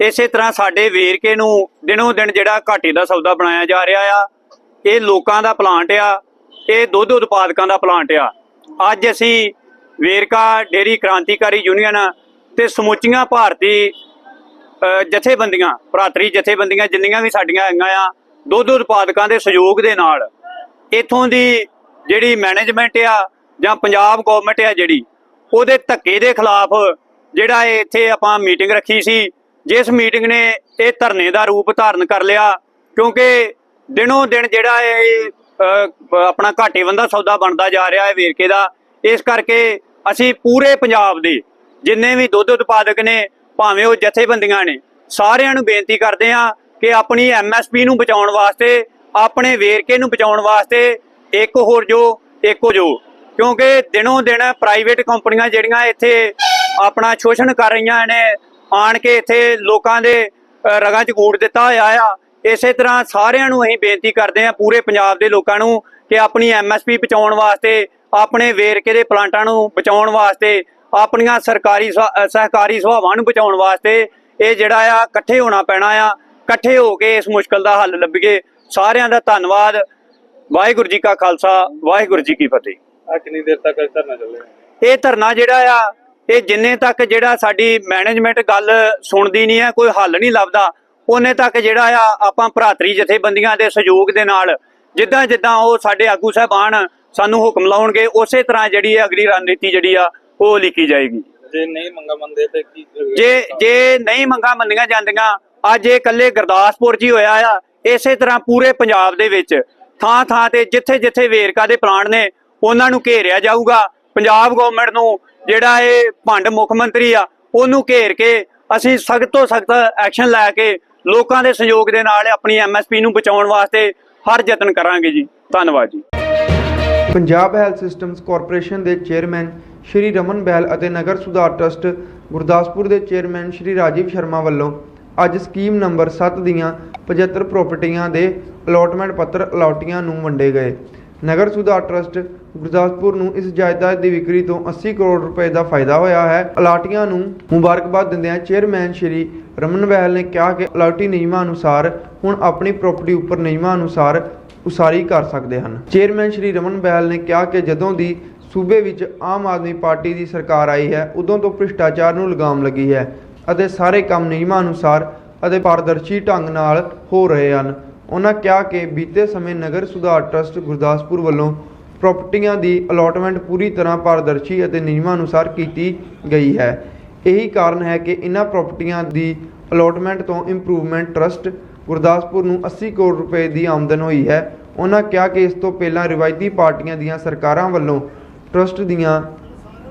[SPEAKER 3] ਇਸੇ ਤਰ੍ਹਾਂ ਸਾਡੇ ਵੇਰਕੇ ਨੂੰ ਦਿਨੋਂ ਦਿਨ ਜਿਹੜਾ ਘਾਟੇ ਦਾ ਸੌਦਾ ਬਣਾਇਆ ਜਾ ਰਿਹਾ ਆ, ਇਹ ਲੋਕਾਂ ਦਾ ਪਲਾਂਟ ਆ, ਇਹ ਦੁੱਧ ਉਤਪਾਦਕਾਂ ਦਾ ਪਲਾਂਟ ਆ। ਅੱਜ ਅਸੀਂ ਵੇਰਕਾ ਡੇਰੀ ਕ੍ਰਾਂਤੀਕਾਰੀ ਯੂਨੀਅਨ ਤੇ ਸਮੁੱਚੀਆਂ ਭਾਰਤੀ ਜਥੇਬੰਦੀਆਂ, ਭਰਾਤਰੀ ਜਥੇਬੰਦੀਆਂ ਜਿੰਨੀਆਂ ਵੀ ਸਾਡੀਆਂ ਹੈਗੀਆਂ ਆ ਦੁੱਧ ਉਤਪਾਦਕਾਂ ਦੇ ਸਹਿਯੋਗ ਦੇ ਨਾਲ ਇਥੋਂ ਦੀ ਜਿਹੜੀ ਮੈਨੇਜਮੈਂਟ ਆ ਜਾਂ ਪੰਜਾਬ ਗਵਰਨਮੈਂਟ ਆ ਜਿਹੜੀ, ਉਹਦੇ ਧੱਕੇ ਦੇ ਖਿਲਾਫ ਜਿਹੜਾ ਇਹ ਇੱਥੇ ਆਪਾਂ ਮੀਟਿੰਗ ਰੱਖੀ ਸੀ, ਜਿਸ ਮੀਟਿੰਗ ਨੇ ਇਹ ਧਰਨੇ ਦਾ ਰੂਪ ਧਾਰਨ ਕਰ ਲਿਆ, ਕਿਉਂਕਿ ਦਿਨੋਂ ਦਿਨ ਜਿਹੜਾ ਇਹ ਆਪਣਾ ਘਾਟੇਵੰਦਾ ਸੌਦਾ ਬਣਦਾ ਜਾ ਰਿਹਾ ਹੈ ਵੇਰਕੇ ਦਾ, ਇਸ ਕਰਕੇ ਅਸੀਂ ਪੂਰੇ ਪੰਜਾਬ ਦੇ ਜਿੰਨੇ ਵੀ ਦੁੱਧ ਉਤਪਾਦਕ ਨੇ ਭਾਵੇਂ ਉਹ ਜਥੇਬੰਦੀਆਂ ਨੇ। ਸਾਰਿਆਂ ਨੂੰ ਬੇਨਤੀ ਕਰਦੇ ਆ ਕਿ ਆਪਣੀ ਐਮਐਸਪੀ ਨੂੰ ਬਚਾਉਣ ਵਾਸਤੇ, ਆਪਣੇ ਵੇਰਕੇ ਨੂੰ ਬਚਾਉਣ ਵਾਸਤੇ ਇੱਕ ਹੋਰ ਜੋ, ਇੱਕੋ ਜੋ। ਕਿਉਂਕਿ ਦਿਨੋਂ ਦਿਨ ਪ੍ਰਾਈਵੇਟ ਕੰਪਨੀਆਂ ਜਿਹੜੀਆਂ ਇੱਥੇ ਆਪਣਾ ਸ਼ੋਸ਼ਣ ਕਰ ਰਹੀਆਂ ਨੇ, ਆਣ ਕੇ ਇੱਥੇ ਲੋਕਾਂ ਦੇ ਰਗਾਂ 'ਚ ਗੂੜ ਦਿੱਤਾ ਹੋਇਆ ਆ। ਇਸੇ ਤਰ੍ਹਾਂ ਸਾਰਿਆਂ ਨੂੰ ਅਸੀਂ ਬੇਨਤੀ ਕਰਦੇ ਆ ਪੂਰੇ ਪੰਜਾਬ ਦੇ ਲੋਕਾਂ ਨੂੰ, ਕਿ ਆਪਣੀ ਐਮਐਸਪੀ ਬਚਾਉਣ ਵਾਸਤੇ, ਆਪਣੇ ਵੇਰਕੇ ਦੇ ਪਲਾਂਟਾਂ ਨੂੰ ਬਚਾਉਣ ਵਾਸਤੇ ਆਪਣੀਆਂ ਸਰਕਾਰੀ ਸਹਿਕਾਰੀ ਸਭਾਵਾਂ ਨੂੰ ਬਚਾਉਣ ਵਾਸਤੇ ਇਹ ਜਿਹੜਾ ਆ ਇਕੱਠੇ ਹੋਣਾ ਪੈਣਾ ਆ ਇਕੱਠੇ ਹੋ ਕੇ ਇਸ ਮੁਸ਼ਕਲ ਦਾ ਹੱਲ ਲੱਭੀਏ। ਸਾਰਿਆਂ ਦਾ ਧੰਨਵਾਦ। ਵਾਹਿਗੁਰੂ ਜੀ ਕਾ ਖਾਲਸਾ ਵਾਹਿਗੁਰੂ ਜੀ ਕੀ ਫਤਿਹ।
[SPEAKER 4] ਆ ਕਿੰਨੀ ਦੇਰ ਤੱਕ ਇਹ ਧਰਨਾ ਚੱਲੇਗਾ
[SPEAKER 3] ਇਹ ਧਰਨਾ ਜਿਹੜਾ ਆ ਇਹ ਜਿੰਨੇ ਤੱਕ ਜਿਹੜਾ ਸਾਡੀ ਮੈਨੇਜਮੈਂਟ ਗੱਲ ਸੁਣਦੀ ਨਹੀਂ ਹੈ ਕੋਈ ਹੱਲ ਨਹੀਂ ਲੱਭਦਾ ਉਹਨੇ ਤੱਕ ਜਿਹੜਾ ਆ ਆਪਾਂ ਭਰਾਤਰੀ ਜਥੇਬੰਦੀਆਂ ਦੇ ਸਹਿਯੋਗ ਦੇ ਨਾਲ ਜਿੱਦਾਂ ਜਿੱਦਾਂ ਉਹ ਸਾਡੇ ਆਗੂ ਸਾਹਿਬਾਨ ਸਾਨੂੰ ਹੁਕਮ ਲਾਉਣਗੇ ਉਸੇ ਤਰ੍ਹਾਂ ਜਿਹੜੀ ਅਗਲੀ ਰਣਨੀਤੀ ਜਿਹੜੀ ਆ ਉਹ ਲਿਖੀ ਜਾਏਗੀ।
[SPEAKER 4] ਜੇ ਨਹੀਂ ਮੰਗਾ ਮੰਨਦੇ ਤੇ ਕੀ
[SPEAKER 3] ਜੇ ਜੇ ਨਹੀਂ ਮੰਗਾਂ ਮੰਨੀਆਂ ਜਾਂਦੀਆਂ ਅੱਜ ਇਹ ਇਕੱਲੇ ਗੁਰਦਾਸਪੁਰ ਹੀ ਹੋਇਆ ਆ ਇਸੇ ਤਰ੍ਹਾਂ ਪੂਰੇ ਪੰਜਾਬ ਦੇ ਵਿੱਚ ਥਾਂ ਥਾਂ ਤੇ ਜਿੱਥੇ ਜਿੱਥੇ ਵੇਰਕਾ ਦੇ ਪਲਾਂਟ ਨੇ ਉਹਨਾਂ ਨੂੰ ਘੇਰਿਆ ਜਾਊਗਾ। ਪੰਜਾਬ ਗਵਰਨਮੈਂਟ ਨੂੰ ਜਿਹੜਾ ਇਹ ਭੰਡ ਮੁੱਖ ਮੰਤਰੀ ਆ ਉਹਨੂੰ ਘੇਰ ਕੇ ਅਸੀਂ ਸਖਤ ਤੋਂ ਸਖਤ ਐਕਸ਼ਨ ਲੈ ਕੇ ਲੋਕਾਂ ਦੇ ਸਹਿਯੋਗ ਦੇ ਨਾਲ ਆਪਣੀ ਐਮਐਸਪੀ ਨੂੰ ਬਚਾਉਣ ਵਾਸਤੇ ਹਰ ਯਤਨ ਕਰਾਂਗੇ ਜੀ। ਧੰਨਵਾਦ ਜੀ।
[SPEAKER 1] ਪੰਜਾਬ ਹੈਲਥ ਸਿਸਟਮਸ ਕਾਰਪੋਰੇਸ਼ਨ ਦੇ ਚੇਅਰਮੈਨ ਸ਼੍ਰੀ ਰਮਨ ਬਹਿਲ ਅਤੇ ਨਗਰ ਸੁਧਾਰ ਟਰਸਟ ਗੁਰਦਾਸਪੁਰ ਦੇ ਚੇਅਰਮੈਨ ਸ਼੍ਰੀ ਰਾਜੀਵ ਸ਼ਰਮਾ ਵੱਲੋਂ ਅੱਜ ਸਕੀਮ ਨੰਬਰ 7 ਦੀਆਂ 75 ਪ੍ਰਾਪਰਟੀਆਂ ਦੇ ਅਲਾਟਮੈਂਟ ਪੱਤਰ ਅਲਾਟੀਆਂ ਨੂੰ ਵੰਡੇ ਗਏ। ਨਗਰ ਸੁਧਾਰ ਟਰਸਟ ਗੁਰਦਾਸਪੁਰ ਨੂੰ ਇਸ ਜਾਇਦਾਦ ਦੀ ਵਿਕਰੀ ਤੋਂ 80 ਕਰੋੜ ਰੁਪਏ ਦਾ ਫਾਇਦਾ ਹੋਇਆ ਹੈ। ਅਲਾਟੀਆਂ ਨੂੰ ਮੁਬਾਰਕਬਾਦ ਦਿੰਦਿਆਂ ਚੇਅਰਮੈਨ ਸ਼੍ਰੀ ਰਮਨ ਬਹਿਲ ਨੇ ਕਿਹਾ ਕਿ ਅਲਾਟੀ ਨਿਯਮਾਂ ਅਨੁਸਾਰ ਹੁਣ ਆਪਣੀ ਪ੍ਰਾਪਰਟੀ ਉੱਪਰ ਨਿਯਮਾਂ ਅਨੁਸਾਰ ਉਸਾਰੀ ਕਰ ਸਕਦੇ ਹਨ। ਚੇਅਰਮੈਨ ਸ਼੍ਰੀ ਰਮਨ ਬਹਿਲ ਨੇ ਕਿਹਾ ਕਿ ਜਦੋਂ ਦੀ ਸੂਬੇ ਵਿੱਚ ਆਮ ਆਦਮੀ ਪਾਰਟੀ ਦੀ ਸਰਕਾਰ ਆਈ ਹੈ, ਉਦੋਂ ਤੋਂ ਭ੍ਰਿਸ਼ਟਾਚਾਰ ਨੂੰ ਲਗਾਮ ਲੱਗੀ ਹੈ ਅਤੇ ਸਾਰੇ ਕੰਮ ਨਿਯਮਾਂ ਅਨੁਸਾਰ ਅਤੇ ਪਾਰਦਰਸ਼ੀ ਢੰਗ ਨਾਲ ਹੋ ਰਹੇ ਹਨ। ਉਹਨਾਂ ਕਿਹਾ ਕਿ ਬੀਤੇ ਸਮੇਂ ਨਗਰ ਸੁਧਾਰ ਟਰਸਟ ਗੁਰਦਾਸਪੁਰ ਵੱਲੋਂ ਪ੍ਰਾਪਰਟੀਆਂ ਦੀ ਅਲੋਟਮੈਂਟ ਪੂਰੀ ਤਰ੍ਹਾਂ ਪਾਰਦਰਸ਼ੀ ਅਤੇ ਨਿਯਮਾਂ ਅਨੁਸਾਰ ਕੀਤੀ ਗਈ ਹੈ। ਇਹੀ ਕਾਰਨ ਹੈ ਕਿ ਇਹਨਾਂ ਪ੍ਰਾਪਰਟੀਆਂ ਦੀ ਅਲੋਟਮੈਂਟ ਤੋਂ ਇੰਪਰੂਵਮੈਂਟ ਟਰਸਟ ਗੁਰਦਾਸਪੁਰ ਨੂੰ 80 ਕਰੋੜ ਰੁਪਏ ਦੀ ਆਮਦਨ ਹੋਈ ਹੈ। ਉਹਨਾਂ ਕਿਹਾ ਕਿ ਇਸ ਤੋਂ ਪਹਿਲਾਂ ਰਿਵਾਇਤੀ ਪਾਰਟੀਆਂ ਦੀਆਂ ਸਰਕਾਰਾਂ ਵੱਲੋਂ ਟਰਸਟ ਦੀਆਂ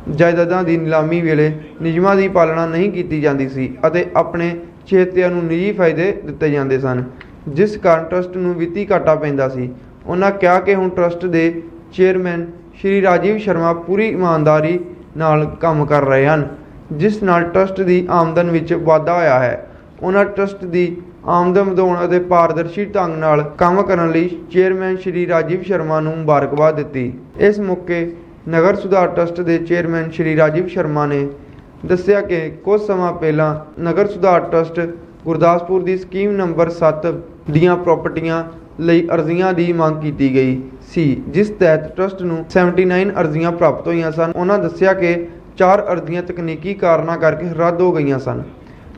[SPEAKER 1] ਜਾਇਦਾਦਾਂ ਦੀ ਨਿਲਾਮੀ ਵੇਲੇ ਨਿਯਮਾਂ ਦੀ ਪਾਲਣਾ ਨਹੀਂ ਕੀਤੀ ਜਾਂਦੀ ਸੀ ਅਤੇ ਆਪਣੇ ਚੇਤਿਆਂ ਨੂੰ ਨਿੱਜੀ ਫਾਇਦੇ ਦਿੱਤੇ ਜਾਂਦੇ ਸਨ, ਜਿਸ ਕਾਰਨ ਟਰਸਟ ਨੂੰ ਵਿੱਤੀ ਘਾਟਾ ਪੈਂਦਾ ਸੀ। ਉਹਨਾਂ ਕਿਹਾ ਕਿ ਹੁਣ ਟਰਸਟ ਦੇ ਚੇਅਰਮੈਨ ਸ਼੍ਰੀ ਰਾਜੀਵ ਸ਼ਰਮਾ ਪੂਰੀ ਇਮਾਨਦਾਰੀ ਨਾਲ ਕੰਮ ਕਰ ਰਹੇ ਹਨ, ਜਿਸ ਨਾਲ ਟਰਸਟ ਦੀ ਆਮਦਨ ਵਿੱਚ ਵਾਧਾ ਹੋਇਆ ਹੈ। ਉਹਨਾਂ ਟਰਸਟ ਦੀ ਆਮਦਨ ਵਧਾਉਣ ਅਤੇ ਪਾਰਦਰਸ਼ੀ ਢੰਗ ਨਾਲ ਕੰਮ ਕਰਨ ਲਈ ਚੇਅਰਮੈਨ ਸ਼੍ਰੀ ਰਾਜੀਵ ਸ਼ਰਮਾ ਨੂੰ ਮੁਬਾਰਕਬਾਦ ਦਿੱਤੀ। ਇਸ ਮੌਕੇ ਨਗਰ ਸੁਧਾਰ ਟਰਸਟ ਦੇ ਚੇਅਰਮੈਨ ਸ਼੍ਰੀ ਰਾਜੀਵ ਸ਼ਰਮਾ ਨੇ ਦੱਸਿਆ ਕਿ ਕੁਝ ਸਮਾਂ ਪਹਿਲਾਂ ਨਗਰ ਸੁਧਾਰ ਟਰਸਟ ਗੁਰਦਾਸਪੁਰ ਦੀ ਸਕੀਮ ਨੰਬਰ 7 ਦੀਆਂ ਪ੍ਰਾਪਰਟੀਆਂ ਲਈ ਅਰਜ਼ੀਆਂ ਦੀ ਮੰਗ ਕੀਤੀ ਗਈ ਸੀ, ਜਿਸ ਤਹਿਤ ਟਰਸਟ ਨੂੰ 79 ਅਰਜ਼ੀਆਂ ਪ੍ਰਾਪਤ ਹੋਈਆਂ ਸਨ। ਉਹਨਾਂ ਦੱਸਿਆ ਕਿ ਚਾਰ ਅਰਜ਼ੀਆਂ ਤਕਨੀਕੀ ਕਾਰਨਾਂ ਕਰਕੇ ਰੱਦ ਹੋ ਗਈਆਂ ਸਨ।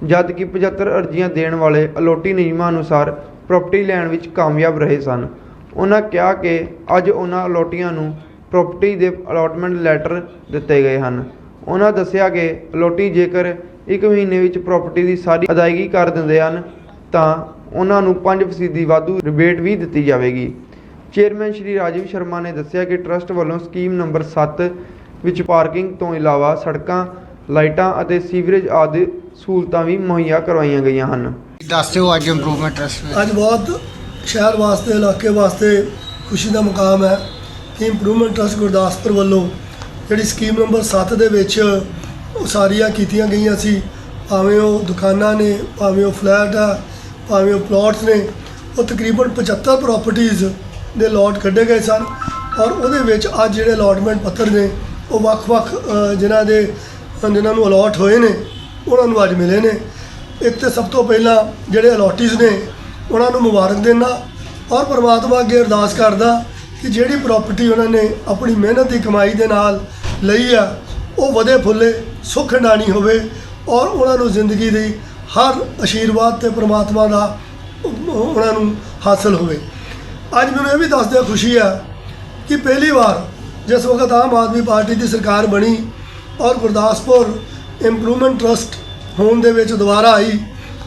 [SPEAKER 1] ਜਦ ਕਿ 75 ਅਰਜ਼ੀਆਂ ਦੇਣ ਵਾਲੇ ਅਲੋਟੀ ਨਿਯਮਾਂ ਅਨੁਸਾਰ ਪ੍ਰਾਪਰਟੀ ਲੈਣ ਵਿੱਚ ਕਾਮਯਾਬ ਰਹੇ ਸਨ। ਉਹਨਾਂ ਕਿਹਾ ਕਿ ਅੱਜ ਉਹਨਾਂ ਅਲੋਟੀਆਂ ਨੂੰ ਪ੍ਰਾਪਰਟੀ ਦੇ ਅਲੋਟਮੈਂਟ ਲੈਟਰ ਦਿੱਤੇ ਗਏ ਹਨ। ਉਹਨਾਂ ਦੱਸਿਆ ਕਿ ਅਲੋਟੀ ਜੇਕਰ ਇੱਕ ਮਹੀਨੇ ਵਿੱਚ ਪ੍ਰਾਪਰਟੀ ਦੀ ਸਾਰੀ ਅਦਾਇਗੀ ਕਰ ਦਿੰਦੇ ਹਨ, ਤਾਂ ਉਹਨਾਂ ਨੂੰ 5% ਵਾਧੂ ਰਿਬੇਟ ਵੀ ਦਿੱਤੀ ਜਾਵੇਗੀ। ਚੇਅਰਮੈਨ ਸ਼੍ਰੀ ਰਾਜੀਵ ਸ਼ਰਮਾ ਨੇ ਦੱਸਿਆ ਕਿ ਟਰਸਟ ਵੱਲੋਂ ਸਕੀਮ ਨੰਬਰ 7 ਵਿੱਚ ਪਾਰਕਿੰਗ ਤੋਂ ਇਲਾਵਾ ਸੜਕਾਂ, ਲਾਈਟਾਂ ਅਤੇ ਸੀਵਰੇਜ ਆਦਿ ਸਹੂਲਤਾਂ ਵੀ ਮੁਹੱਈਆ ਕਰਵਾਈਆਂ ਗਈਆਂ ਹਨ।
[SPEAKER 5] ਦੱਸ ਦਿਓ ਅੱਜ ਇੰਪਰੂਵਮੈਂਟ ਟਰਸਟ
[SPEAKER 6] ਅੱਜ ਬਹੁਤ ਸ਼ਹਿਰ ਵਾਸਤੇ ਇਲਾਕੇ ਵਾਸਤੇ ਖੁਸ਼ੀ ਦਾ ਮੁਕਾਮ ਹੈ ਕਿ ਇੰਪਰੂਵਮੈਂਟ ਟਰਸਟ ਗੁਰਦਾਸਪੁਰ ਵੱਲੋਂ ਜਿਹੜੀ ਸਕੀਮ ਨੰਬਰ 7 ਦੇ ਵਿੱਚ ਉਸਾਰੀਆਂ ਕੀਤੀਆਂ ਗਈਆਂ ਸੀ। ਭਾਵੇਂ ਉਹ ਦੁਕਾਨਾਂ ਨੇ ਭਾਵੇਂ ਉਹ ਫਲੈਟ ਆ ਭਾਵੇਂ ਉਹ ਪਲਾਟਸ ਨੇ ਉਹ ਤਕਰੀਬਨ 75 ਪ੍ਰਾਪਰਟੀਆਂ ਦੇ ਲੋਟ ਕੱਢੇ ਗਏ ਸਨ ਔਰ ਉਹਦੇ ਵਿੱਚ ਅੱਜ ਜਿਹੜੇ ਅਲਾਟਮੈਂਟ ਪੱਤਰ ਨੇ ਉਹ ਵੱਖ-ਵੱਖ ਜਿਨ੍ਹਾਂ ਦੇ ਜਿਨ੍ਹਾਂ ਨੂੰ ਅਲਾਟ ਹੋਏ ਨੇ ਉਹਨਾਂ ਨੂੰ ਅੱਜ ਮਿਲੇ ਨੇ। ਇੱਥੇ ਸਭ ਤੋਂ ਪਹਿਲਾਂ ਜਿਹੜੇ ਅਲਾਟੀਜ਼ ਨੇ, ਉਹਨਾਂ ਨੂੰ ਮੁਬਾਰਕ ਦੇਣਾ ਔਰ ਪਰਮਾਤਮਾ ਅੱਗੇ ਅਰਦਾਸ ਕਰਦਾ ਕਿ ਜਿਹੜੀ ਪ੍ਰਾਪਰਟੀ ਉਹਨਾਂ ਨੇ ਆਪਣੀ ਮਿਹਨਤ ਦੀ ਕਮਾਈ ਦੇ ਨਾਲ ਲਈ ਆ, ਉਹ ਵਧੇ ਫੁੱਲੇ, ਸੁੱਖ ਹੰਡਾਣੀ ਹੋਵੇ ਔਰ ਉਹਨਾਂ ਨੂੰ ਜ਼ਿੰਦਗੀ ਦੀ ਹਰ ਆਸ਼ੀਰਵਾਦ ਤੇ ਪਰਮਾਤਮਾ ਦਾ ਉਹਨਾਂ ਨੂੰ ਹਾਸਲ ਹੋਵੇ। ਅੱਜ ਮੈਨੂੰ ਇਹ ਵੀ ਦੱਸਦਿਆਂ ਖੁਸ਼ੀ ਆ ਕਿ ਪਹਿਲੀ ਵਾਰ ਜਿਸ ਵਕਤ ਆਮ ਆਦਮੀ ਪਾਰਟੀ ਦੀ ਸਰਕਾਰ ਬਣੀ ਔਰ ਗੁਰਦਾਸਪੁਰ ਇੰਪਰੂਵਮੈਂਟ ਟਰਸਟ ਹੋਣ ਦੇ ਵਿੱਚ ਦੁਬਾਰਾ ਆਈ